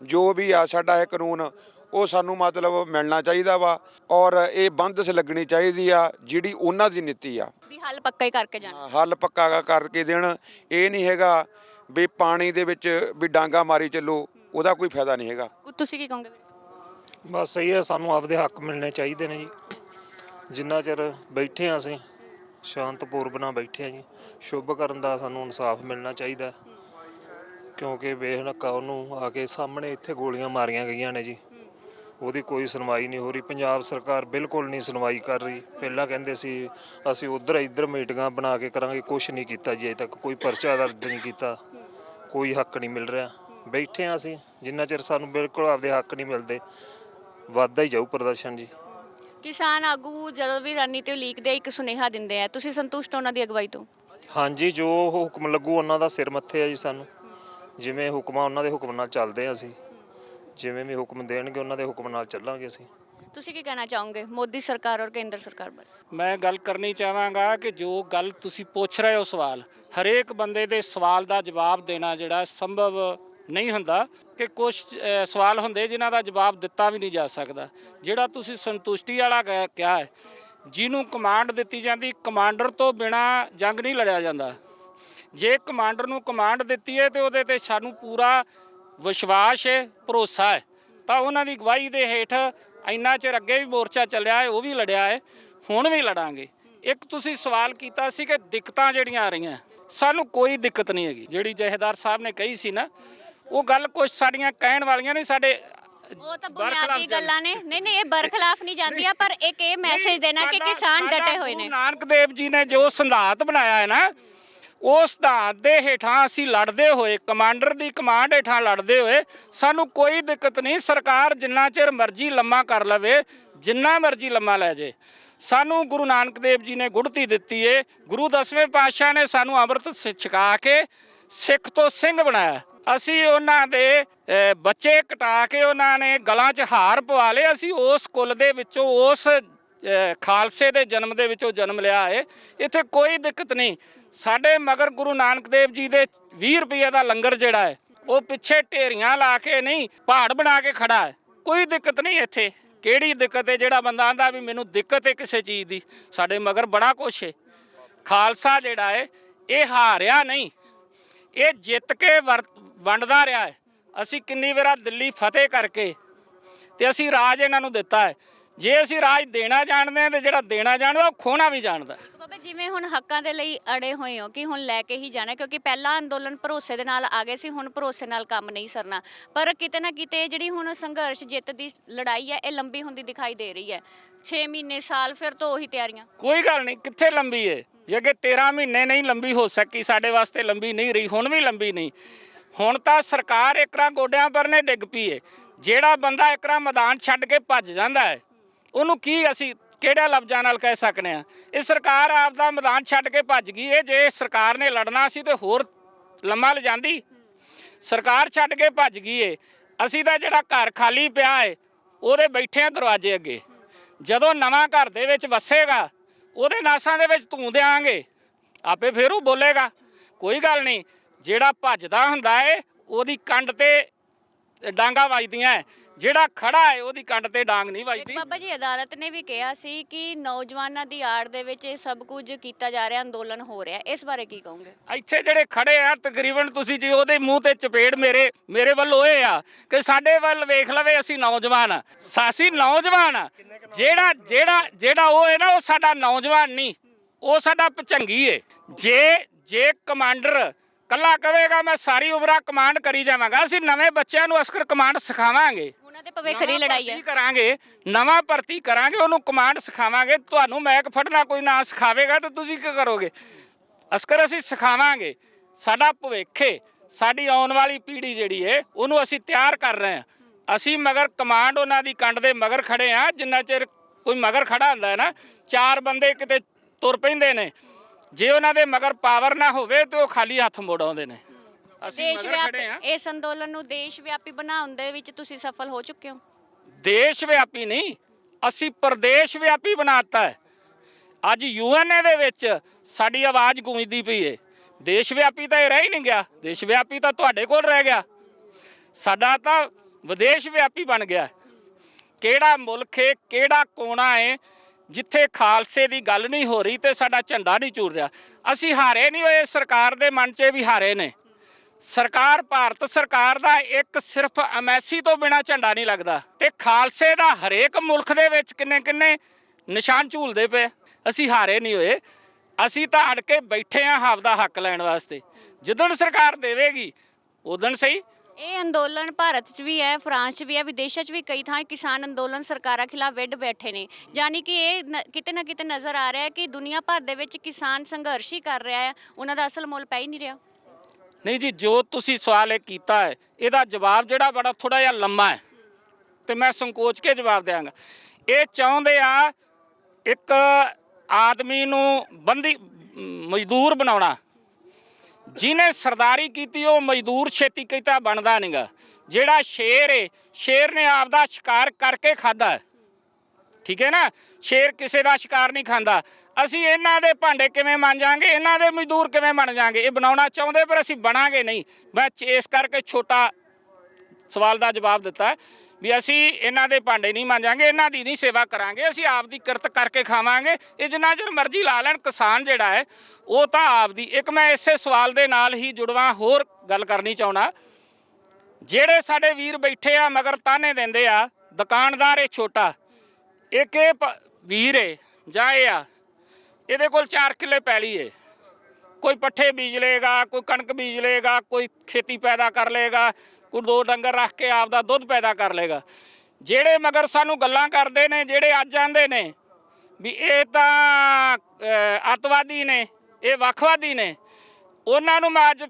ਜੋ ਵੀ ਆ ਸਾਡਾ ਇਹ ਕਾਨੂੰਨ ਉਹ ਸਾਨੂੰ ਮਤਲਬ ਮਿਲਣਾ ਚਾਹੀਦਾ ਵਾ ਔਰ ਇਹ ਬੰਦਸ ਲੱਗਣੀ ਚਾਹੀਦੀ ਆ ਜਿਹੜੀ ਉਹਨਾਂ ਦੀ ਨੀਤੀ ਆ। ਵੀ ਹੱਲ ਪੱਕਾ ਹੀ ਕਰਕੇ ਜਾਣਾ। ਹੱਲ ਪੱਕਾ ਕਰਕੇ ਦੇਣ ਇਹ ਨਹੀਂ ਹੈਗਾ ਵੀ ਪਾਣੀ ਦੇ ਵਿੱਚ ਵੀ ਡਾਂਗਾ ਮਾਰੀ ਚੱਲੋ ਉਹਦਾ ਕੋਈ ਫਾਇਦਾ ਨਹੀਂ ਹੈਗਾ। ਤੁਸੀਂ ਕੀ ਕਹੋਗੇ? ਬਸ ਸਹੀ ਹੈ ਸਾਨੂੰ ਆਪਦੇ ਹੱਕ ਮਿਲਣੇ ਚਾਹੀਦੇ ਨੇ ਜੀ। ਜਿੰਨਾ ਚਿਰ ਬੈਠੇ ਆ ਅਸੀਂ ਸ਼ਾਂਤਪੂਰਵ ਨਾਲ ਬੈਠੇ ਆ ਜੀ। ਸ਼ੁਭ ਕਰਨ ਦਾ ਸਾਨੂੰ ਇਨਸਾਫ ਮਿਲਣਾ ਚਾਹੀਦਾ। ਕਿਉਂਕਿ ਬੇਹਨਕਾ ਉਹਨੂੰ ਆ ਕੇ ਸਾਹਮਣੇ ਇੱਥੇ ਗੋਲੀਆਂ ਮਾਰੀਆਂ ਗਈਆਂ ਨੇ ਜੀ। ਉਹਦੀ ਕੋਈ ਸੁਣਵਾਈ ਨਹੀਂ ਹੋ ਰਹੀ। ਪੰਜਾਬ ਸਰਕਾਰ ਬਿਲਕੁਲ ਨਹੀਂ ਸੁਣਵਾਈ ਕਰ ਰਹੀ। ਪਹਿਲਾਂ ਕਹਿੰਦੇ ਸੀ ਅਸੀਂ ਉਧਰ ਇੱਧਰ ਮੀਟਿੰਗਾਂ ਬਣਾ ਕੇ ਕਰਾਂਗੇ। ਕੁਝ ਨਹੀਂ ਕੀਤਾ ਜੀ ਅਜੇ ਤੱਕ। ਕੋਈ ਪਰਚਾ ਦਰਜ ਨਹੀਂ ਕੀਤਾ। ਕੋਈ ਹੱਕ ਨਹੀਂ ਮਿਲ ਰਿਹਾ। ਬੈਠੇ ਆ ਅਸੀਂ ਜਿੰਨਾ ਚਿਰ ਸਾਨੂੰ ਬਿਲਕੁਲ ਆਪਦੇ ਹੱਕ ਨਹੀਂ ਮਿਲਦੇ। ਵੱਧਦਾ ਹੀ ਜਾਊ ਪ੍ਰਦਰਸ਼ਨ ਜੀ। ਕਿਸਾਨ ਆਗੂ ਜਦੋਂ ਵੀ ਰਣਨੀਤੀ ਲੀਕਦੇ ਇੱਕ ਸੁਨੇਹਾ ਦਿੰਦੇ ਆ ਤੁਸੀਂ ਸੰਤੁਸ਼ਟ ਹੋ ਉਹਨਾਂ ਦੀ ਅਗਵਾਈ ਤੋਂ? ਹਾਂਜੀ ਜੋ ਹੁਕਮ ਲੱਗੂ ਉਹਨਾਂ ਦਾ ਸਿਰ ਮੱਥੇ ਆ ਜੀ ਸਾਨੂੰ। ਜਿਵੇਂ ਹੁਕਮਾਂ ਉਹਨਾਂ ਦੇ ਹੁਕਮ ਨਾਲ ਚੱਲਦੇ ਆ ਅਸੀਂ। ਜਿਵੇਂ ਵੀ ਹੁਕਮ ਦੇਣਗੇ ਉਹਨਾਂ ਦੇ ਹੁਕਮ ਨਾਲ ਚੱਲਾਂਗੇ ਅਸੀਂ। ਤੁਸੀਂ ਕੀ ਕਹਿਣਾ ਚਾਹੋਗੇ? ਮੋਦੀ ਸਰਕਾਰ ਔਰ ਕੇਂਦਰ ਸਰਕਾਰ ਬਾਰੇ? ਮੈਂ ਗੱਲ ਕਰਨੀ ਚਾਹਾਂਗਾ ਕਿ ਜੋ ਗੱਲ ਤੁਸੀਂ ਪੁੱਛ ਰਹੇ ਹੋ ਸਵਾਲ, ਹਰੇਕ ਬੰਦੇ ਦੇ ਸਵਾਲ ਦਾ ਜਵਾਬ ਦੇਣਾ ਜਿਹੜਾ ਸੰਭਵ ਨਹੀਂ ਹੁੰਦਾ ਕਿ ਕੁਝ ਸਵਾਲ ਹੁੰਦੇ ਜਿਨ੍ਹਾਂ ਦਾ ਜਵਾਬ ਦਿੱਤਾ ਵੀ ਨਹੀਂ ਜਾ ਸਕਦਾ। ਜਿਹੜਾ ਤੁਸੀਂ ਸੰਤੁਸ਼ਟੀ ਵਾਲਾ ਕਹਿ- ਕਿਹਾ ਹੈ, ਜਿਹਨੂੰ ਕਮਾਂਡ ਦਿੱਤੀ ਜਾਂਦੀ, ਕਮਾਂਡਰ ਤੋਂ ਬਿਨਾ ਜੰਗ ਨਹੀਂ ਲੜਿਆ ਜਾਂਦਾ। ਜੇ ਕਮਾਂਡਰ ਨੂੰ ਕਮਾਂਡ ਦਿੱਤੀ ਹੈ ਤੇ ਉਹਦੇ ਤੇ ਸਾਨੂੰ ਪੂਰਾ ਵਿਸ਼ਵਾਸ ਹੈ, ਭਰੋਸਾ ਹੈ, ਤਾਂ ਉਹਨਾਂ ਦੀ ਅਗਵਾਈ ਦੇ ਹੇਠ ਇੰਨਾ ਚਿਰ ਅੱਗੇ ਵੀ ਮੋਰਚਾ ਚੱਲਿਆ ਹੈ ਉਹ ਵੀ ਲੜਿਆ ਹੈ ਹੁਣ ਵੀ ਲੜਾਂਗੇ। ਇੱਕ ਤੁਸੀਂ ਸਵਾਲ ਕੀਤਾ ਸੀ ਕਿ ਦਿੱਕਤਾਂ ਜਿਹੜੀਆਂ ਆ ਰਹੀਆਂ ਸਾਨੂੰ ਕੋਈ ਦਿੱਕਤ ਨਹੀਂ ਹੈਗੀ। ਜਿਹੜੀ ਜਹੇਦਾਰ ਸਾਹਿਬ ਨੇ ਕਹੀ ਸੀ ਨਾ ਉਹ ਗੱਲ ਕੁਝ ਸਾਡੀਆਂ ਕਹਿਣ ਵਾਲੀਆਂ ਨਹੀਂ ਸਾਡੇ ਉਹ ਤਾਂ ਬੁਨਿਆਦੀ ਗੱਲਾਂ ਨੇ। ਨਹੀਂ ਨਹੀਂ ਇਹ ਬਰਖਲਾਫ ਨਹੀਂ ਜਾਂਦੀਆਂ ਪਰ ਇੱਕ ਇਹ ਮੈਸੇਜ ਦੇਣਾ ਕਿ ਕਿਸਾਨ ਡਟੇ ਹੋਏ ਨੇ। ਨਾਨਕ ਦੇਵ ਜੀ ਨੇ ਜੋ ਸੰਧਾਤ ਬਣਾਇਆ ਹੈ ਨਾ ਉਸ ਸਿਧਾਂਤ ਦੇ ਹੇਠਾਂ ਅਸੀਂ ਲੜਦੇ ਹੋਏ, ਕਮਾਂਡਰ ਦੀ ਕਮਾਂਡ ਹੇਠਾਂ ਲੜਦੇ ਹੋਏ, ਸਾਨੂੰ ਕੋਈ ਦਿੱਕਤ ਨਹੀਂ, ਸਰਕਾਰ ਜਿੰਨਾ ਚਿਰ ਮਰਜ਼ੀ ਲੰਮਾ ਕਰ ਲਵੇ, ਜਿੰਨਾ ਮਰਜ਼ੀ ਲੰਮਾ ਲੈ ਜੇ। ਸਾਨੂੰ ਗੁਰੂ ਨਾਨਕ ਦੇਵ ਜੀ ਨੇ ਗੁੜਤੀ ਦਿੱਤੀ ਏ, ਗੁਰੂ ਦਸਵੇਂ ਪਾਤਸ਼ਾਹ ਨੇ ਸਾਨੂੰ ਅੰਮ੍ਰਿਤ ਸ- ਛਕਾ ਕੇ ਸਿੱਖ ਤੋਂ ਸਿੰਘ ਬਣਾਇਆ। ਅਸੀਂ ਉਹਨਾਂ ਦੇ ਬੱਚੇ ਕਟਾ ਕੇ ਉਹਨਾਂ ਨੇ ਗਲਾਂ 'ਚ ਹਾਰ ਪਵਾ ਲਏ, ਅਸੀਂ ਉਸ ਕੁੱਲ ਦੇ ਵਿੱਚੋਂ ਉਸ ਖਾਲਸੇ ਦੇ ਜਨਮ ਦੇ ਵਿੱਚੋਂ ਜਨਮ ਲਿਆ ਹੈ। ਇੱਥੇ ਕੋਈ ਦਿੱਕਤ ਨਹੀਂ। ਸਾਡੇ ਮਗਰ ਗੁਰੂ ਨਾਨਕ ਦੇਵ ਜੀ ਦੇ 20 ਰੁਪਏ ਦਾ ਲੰਗਰ ਜਿਹੜਾ ਹੈ, ਉਹ ਪਿੱਛੇ ਢੇਰੀਆਂ ਲਾ ਕੇ ਨਹੀਂ, ਪਹਾੜ ਬਣਾ ਕੇ ਖੜਾ ਹੈ। ਕੋਈ ਦਿੱਕਤ ਨਹੀਂ ਇੱਥੇ। ਕਿਹੜੀ ਦਿੱਕਤ ਹੈ? ਜਿਹੜਾ ਬੰਦਾ ਆਂਦਾ ਵੀ ਮੈਨੂੰ ਦਿੱਕਤ ਹੈ ਕਿਸੇ ਚੀਜ਼ ਦੀ, ਸਾਡੇ ਮਗਰ ਬੜਾ ਕੁਛ ਹੈ। ਖਾਲਸਾ ਜਿਹੜਾ ਹੈ, ਇਹ ਹਾਰਿਆ ਨਹੀਂ। ਇਹ ਜਿੱਤ ਕੇ ਵਰ- ਵੰਡਦਾ ਰਿਹਾ ਹੈ। ਅਸੀਂ ਕਿੰਨੀ ਵਾਰ ਦਿੱਲੀ ਫਤਿਹ ਕਰਕੇ ਤੇ ਅਸੀਂ ਰਾਜ ਇਹਨਾਂ ਨੂੰ ਦਿੱਤਾ ਹੈ। ਜੇ ਅਸੀਂ ਰਾਜ ਦੇਣਾ ਜਾਣਦੇ ਹਾਂ ਤੇ ਜਿਹੜਾ ਦੇਣਾ ਜਾਣਦਾ ਉਹ ਖੋਣਾ ਵੀ ਜਾਣਦਾ। ਬਾਬਾ ਜਿਵੇਂ ਹੁਣ ਹੱਕਾਂ ਦੇ ਲਈ ਅੜੇ ਹੋਏ ਹੋ ਕਿ ਹੁਣ ਲੈ ਕੇ ਹੀ ਜਾਣਾ ਕਿਉਂਕਿ ਪਹਿਲਾ ਅੰਦੋਲਨ ਭਰੋਸੇ ਦੇ ਨਾਲ ਆ ਗਏ ਸੀ ਹੁਣ ਭਰੋਸੇ ਨਾਲ ਕੰਮ ਨਹੀਂ ਸਰਨਾ। ਪਰ ਕਿਤੇ ਨਾ ਕਿਤੇ ਜਿਹੜੀ ਹੁਣ ਸੰਘਰਸ਼ ਜਿੱਤ ਦੀ ਲੜਾਈ ਹੈ ਇਹ ਲੰਬੀ ਹੁੰਦੀ ਦਿਖਾਈ ਦੇ ਰਹੀ ਹੈ। 6 ਮਹੀਨੇ ਸਾਲ ਫਿਰ ਤੋਂ ਉਹੀ ਤਿਆਰੀਆਂ। ਕੋਈ ਗੱਲ ਨਹੀਂ ਕਿੱਥੇ ਲੰਬੀ ਏ? ਜੇ ਕਿ 13 ਮਹੀਨੇ ਨਹੀਂ ਲੰਬੀ ਹੋ ਸਕੀ ਸਾਡੇ ਵਾਸਤੇ ਲੰਬੀ ਨਹੀਂ ਰਹੀ ਹੁਣ ਵੀ ਲੰਬੀ ਨਹੀਂ। ਹੁਣ ਤਾਂ ਸਰਕਾਰ ਇਕਰਾ ਗੋਡਿਆਂ ਪਰ ਨੇ ਡਿੱਗ ਪਈ ਏ। ਜਿਹੜਾ ਬੰਦਾ ਇਕਰਾ ਮੈਦਾਨ ਛੱਡ ਕੇ ਭੱਜ ਜਾਂਦਾ ਹੈ ਉਹਨੂੰ ਕੀ ਅਸੀਂ ਕਿਹੜਾ ਲਫ਼ਜ਼ਾਂ ਨਾਲ ਕਹਿ ਸਕਨੇ ਆ? ਇਹ ਸਰਕਾਰ ਆਪਦਾ ਮੈਦਾਨ ਛੱਡ ਕੇ ਭੱਜ ਗਈ ਏ, ਜੇ ਸਰਕਾਰ ਨੇ ਲੜਨਾ ਸੀ ਤੇ ਹੋਰ ਲੰਮਾ ਲਿਜਾਂਦੀ। ਸਰਕਾਰ ਛੱਡ ਕੇ ਭੱਜ ਗਈ ਏ। ਅਸੀਂ ਤਾਂ ਜਿਹੜਾ ਘਰ ਖਾਲੀ ਪਿਆ ਏ, ਉਹਦੇ ਬੈਠੇ ਆ ਦਰਵਾਜ਼ੇ ਅੱਗੇ। ਜਦੋਂ ਨਵਾਂ ਘਰ ਦੇ ਵਿੱਚ ਵਸੇਗਾ, ਉਹਦੇ ਨਾਸਾਂ ਦੇ ਵਿੱਚ ਧੂੰ ਦਿਆਂਗੇ। ਆਪੇ ਫੇਰ ਉਹ ਬੋਲੇਗਾ। ਕੋਈ ਗੱਲ ਨਹੀਂ, ਜਿਹੜਾ ਭੱਜਦਾ ਹੁੰਦਾ ਏ, ਉਹਦੀ ਕੰਡ ਤੇ ਡਾਂਗਾ ਵੱਜਦੀਆਂ ਏ। ਜਿਹੜਾ ਖੜਾ ਏ ਉਹਦੀ ਕੰਡ ਤੇ ਡਾਂਗ ਨਹੀਂ ਵੱਜਦੀ। ਬਾਬਾ ਜੀ ਅਦਾਲਤ ਨੇ ਵੀ ਕਿਹਾ ਸੀ ਕਿ ਨੌਜਵਾਨਾਂ ਦੀ ਆੜ ਦੇ ਵਿੱਚ ਇਹ ਸਭ ਕੁਝ ਕੀਤਾ ਜਾ ਰਿਹਾ ਅੰਦੋਲਨ ਹੋ ਰਿਹਾ। ਇਸ ਬਾਰੇ ਕੀ ਕਹੋਗੇ? ਇੱਥੇ ਜਿਹੜੇ ਖੜੇ ਆ ਤਕਰੀਬਨ ਤੁਸੀਂ ਜੀ ਉਹਦੇ ਮੂੰਹ ਤੇ ਚਪੇੜ ਮੇਰੇ ਮੇਰੇ ਵੱਲ ਹੋਏ ਆ ਕਿ ਸਾਡੇ ਵੱਲ ਵੇਖ ਲਵੇ ਅਸੀਂ ਨੌਜਵਾਨ ਆ। ਸਾਸੀ ਨੌਜਵਾਨ ਆ। ਜਿਹੜਾ ਜਿਹੜਾ ਜਿਹੜਾ ਉਹ ਹੈ ਨਾ ਉਹ ਸਾਡਾ ਨੌਜਵਾਨ ਨਹੀਂ। ਉਹ ਸਾਡਾ ਪਚੰਗੀ ਏ। ਜੇ ਜੇ ਕਮਾਂਡਰ ਕੱਲਾ ਕਹੇਗਾ ਮੈਂ ਸਾਰੀ ਉਮਰਾਂ ਕਮਾਂਡ ਕਰੀ ਜਾਵਾਂਗਾ ਅਸੀਂ ਨਵੇਂ ਬੱਚਿਆਂ ਨੂੰ ਅਸਕਰ ਕਮਾਂਡ ਸਿਖਾਵਾਂਗੇ। ਉਹਨਾਂ ਦੇ ਭਵਿੱਖ ਦੀ ਲੜਾਈ ਹੈ। ਭਰਤੀ ਕਰਾਂਗੇ ਨਵਾਂ ਭਰਤੀ ਕਰਾਂਗੇ ਉਹਨੂੰ ਕਮਾਂਡ ਸਿਖਾਵਾਂਗੇ ਤੁਹਾਨੂੰ ਮੈਕ ਫੜਨਾ ਕੋਈ ਨਾ ਸਿਖਾਵੇਗਾ ਤਾਂ ਤੁਸੀਂ ਕੀ ਕਰੋਗੇ? ਅਸਕਰ ਅਸੀਂ ਸਿਖਾਵਾਂਗੇ। ਸਾਡਾ ਭਵਿੱਖ ਸਾਡੀ ਆਉਣ ਵਾਲੀ ਪੀੜ੍ਹੀ ਜਿਹੜੀ ਏ ਉਹਨੂੰ ਅਸੀਂ ਤਿਆਰ ਕਰ ਰਹੇ ਹਾਂ। ਅਸੀਂ ਮਗਰ ਕਮਾਂਡ ਉਹਨਾਂ ਦੀ ਕੰਡ ਦੇ ਮਗਰ ਖੜੇ ਆ ਜਿੰਨਾ ਚਿਰ ਕੋਈ ਮਗਰ ਖੜਾ ਹੁੰਦਾ ਹੈ ਨਾ ਚਾਰ ਬੰਦੇ ਕਿਤੇ ਤੁਰ ਪੈਂਦੇ ਨੇ। ਜੇ ਉਹਨਾਂ ਦੇ ਮਗਰ ਪਾਵਰ ਨਾ ਹੋਵੇ ਤੇ ਉਹ ਖਾਲੀ ਹੱਥ ਮੋੜ ਆਉਂਦੇ ਨੇ। ਅਸੀਂ ਦੇਸ਼ ਮਗਰ ਖੜੇ ਆ ਵਿਆਪੀ ਇਸ ਅੰਦੋਲਨ ਨੂੰ ਦੇਸ਼ ਵਿਆਪੀ ਬਣਾਉਣ ਦੇ ਵਿੱਚ ਤੁਸੀਂ ਸਫਲ ਹੋ ਚੁੱਕੇ ਹੋ। ਦੇਸ਼ ਵਿਆਪੀ ਨਹੀਂ ਅਸੀਂ ਪ੍ਰਦੇਸ਼ ਵਿਆਪੀ ਬਣਾਤਾ ਹੈ। ਅੱਜ ਯੂਐਨਏ ਦੇ ਵਿੱਚ ਸਾਡੀ ਆਵਾਜ਼ ਗੂੰਜਦੀ ਪਈ ਏ। ਦੇਸ਼ ਵਿਆਪੀ ਤਾਂ ਇਹ ਰਹਿ ਹੀ ਨਹੀਂ ਗਿਆ। ਦੇਸ਼ ਵਿਆਪੀ ਤਾਂ ਤੁਹਾਡੇ ਕੋਲ ਰਹਿ ਗਿਆ। ਸਾਡਾ ਤਾਂ ਵਿਦੇਸ਼ ਵਿਆਪੀ ਬਣ ਗਿਆ। ਕਿਹੜਾ ਮੁਲਕ ਏ ਕਿਹੜਾ ਕੋਣਾ ਏ ਜਿੱਥੇ ਖਾਲਸੇ ਦੀ ਗੱਲ ਨਹੀਂ ਹੋ ਰਹੀ ਤੇ ਸਾਡਾ ਝੰਡਾ ਨਹੀਂ ਚੂਰ ਰਿਹਾ। ਅਸੀਂ ਹਾਰੇ ਨਹੀਂ ਹੋਏ ਸਰਕਾਰ ਦੇ ਮਨ 'ਚ ਵੀ ਹਾਰੇ ਨੇ। ਸਰਕਾਰ ਭਾਰਤ ਸਰਕਾਰ ਦਾ ਇੱਕ ਸਿਰਫ ਅਮੈਸੀ ਤੋਂ ਬਿਨਾ ਝੰਡਾ ਨਹੀਂ ਲੱਗਦਾ ਤੇ ਖਾਲਸੇ ਦਾ ਹਰੇਕ ਮੁਲਕ ਦੇ ਵਿੱਚ ਕਿੰਨੇ ਕਿੰਨੇ ਨਿਸ਼ਾਨ ਝੂਲਦੇ ਪਏ ਅਸੀਂ ਹਾਰੇ ਨਹੀਂ ਹੋਏ। ਅਸੀਂ ਤਾਂ ਅੜ ਕੇ ਬੈਠੇ ਆ ਆਪਦਾ ਹੱਕ ਲੈਣ ਵਾਸਤੇ। ਜਦੋਂ ਸਰਕਾਰ ਦੇਵੇਗੀ ਉਦੋਂ ਸਹੀ। ਇਹ ਅੰਦੋਲਨ ਭਾਰਤ 'ਚ ਵੀ ਹੈ, ਫਰਾਂਸ 'ਚ ਵੀ ਹੈ, ਵਿਦੇਸ਼ਾਂ 'ਚ ਵੀ ਕਈ ਥਾਂ ਕਿਸਾਨ ਅੰਦੋਲਨ ਸਰਕਾਰਾਂ ਖਿਲਾਫ ਵਿੱਢ ਬੈਠੇ ਨੇ। ਯਾਨੀ ਕਿ ਇਹ ਕਿਤੇ ਨਾ ਕਿਤੇ ਨਜ਼ਰ ਆ ਰਿਹਾ ਹੈ ਕਿ ਦੁਨੀਆ ਭਰ ਦੇ ਵਿੱਚ ਕਿਸਾਨ ਸੰਘਰਸ਼ ਹੀ ਕਰ ਰਿਹਾ ਹੈ। ਉਹਨਾਂ ਦਾ ਅਸਲ ਮੁੱਲ ਪੈ ਹੀ ਨਹੀਂ ਰਿਹਾ। ਨਹੀਂ ਜੀ, ਜੋ ਤੁਸੀਂ ਸਵਾਲ ਇਹ ਕੀਤਾ ਹੈ, ਇਹਦਾ ਜਵਾਬ ਜਿਹੜਾ ਬੜਾ ਥੋੜਾ ਜਿਹਾ ਲੰਮਾ ਹੈ, ਤੇ ਮੈਂ ਸੰਕੋਚ ਕੇ ਜਵਾਬ ਦਿਆਂਗਾ। ਇਹ ਚਾਹੁੰਦੇ ਆ ਇੱਕ ਆਦਮੀ ਨੂੰ ਬੰਦੀ, ਮਜ਼ਦੂਰ ਬਣਾਉਣਾ। ਜਿਹਨੇ ਸਰਦਾਰੀ ਕੀਤੀ, ਉਹ ਮਜ਼ਦੂਰ ਛੇਤੀ ਕੀਤਾ ਬਣਦਾ ਨਹੀਂਗਾ ਜਿਹੜਾ ਸ਼ੇਰ ਏ, ਸ਼ੇਰ ਨੇ ਆਪਦਾ ਸ਼ਿਕਾਰ ਕਰਕੇ ਖਾਦਾ ਠੀਕ ਹੈ ਨਾ? ਸ਼ੇਰ ਕਿਸੇ ਦਾ ਸ਼ਿਕਾਰ ਨਹੀਂ ਖਾਂਦਾ। ਅਸੀਂ ਇਹਨਾਂ ਦੇ ਭਾਂਡੇ ਕਿਵੇਂ ਮਾਂਜਾਂਗੇ ਇਹਨਾਂ ਦੇ ਮਜ਼ਦੂਰ ਕਿਵੇਂ ਬਣ ਜਾਾਂਗੇ ਇਹ ਬਣਾਉਣਾ ਚਾਹੁੰਦੇ, ਪਰ ਅਸੀਂ ਬਣਾਂਗੇ ਨਹੀਂ। ਮੈਂ ਇਸ ਕਰਕੇ ਛੋਟਾ ਸਵਾਲ ਦਾ ਜਵਾਬ ਦਿੱਤਾ ਵੀ ਅਸੀਂ ਇਹਨਾਂ ਦੇ ਭਾਂਡੇ ਨਹੀਂ ਮਾਂਜਾਂਗੇ ਇਹਨਾਂ ਦੀ ਨਹੀਂ ਸੇਵਾ ਕਰਾਂਗੇ, ਅਸੀਂ ਆਪ ਦੀ ਕਿਰਤ ਕਰਕੇ ਖਾਵਾਂਗੇ। ਇਹ ਜਿੰਨਾ ਚਿਰ ਮਰਜ਼ੀ ਲਾ ਲੈਣ, ਕਿਸਾਨ ਜਿਹੜਾ ਹੈ, ਉਹ ਤਾਂ ਆਪ ਦੀ ਇੱਕ ਮੈਂ ਇਸੇ ਸਵਾਲ ਦੇ ਨਾਲ ਹੀ ਜੁੜਵਾ, ਹੋਰ ਗੱਲ ਕਰਨੀ ਚਾਹਣਾ ਜਿਹੜੇ ਸਾਡੇ ਵੀਰ ਬੈਠੇ ਆ, ਮਗਰ ਤਾਨੇ ਦਿੰਦੇ ਆ, ਦੁਕਾਨਦਾਰ ਇਹ ਛੋਟਾ ਇੱਕ ਇਹ ਪ- ਵੀਰ ਏ ਜਾਂ ਇਹ ਆ ਇਹਦੇ ਕੋਲ 4 ਕਿੱਲੇ ਪੈਲੀ ਏ। ਕੋਈ ਪੱਠੇ ਬੀਜ ਲੇਗਾ ਕੋਈ ਕਣਕ ਬੀਜ ਲੇਗਾ ਕੋਈ ਖੇਤੀ ਪੈਦਾ ਕਰ ਲੇਗਾ ਕੋਈ ਦੋ ਡੰਗਰ ਰੱਖ ਕੇ ਆਪਦਾ ਦੁੱਧ ਪੈਦਾ ਕਰ ਲੇਗਾ ਜਿਹੜੇ ਮਗਰ ਸਾਨੂੰ ਗੱਲਾਂ ਕਰਦੇ ਨੇ ਜਿਹੜੇ ਅੱਜ ਆਂਦੇ ਨੇ ਵੀ ਇਹ ਤਾਂ ਅਹ, ਅੱਤਵਾਦੀ ਨੇ ਇਹ ਵੱਖਵਾਦੀ ਨੇ ਉਹਨਾਂ ਨੂੰ ਮੈਂ ਅੱਜ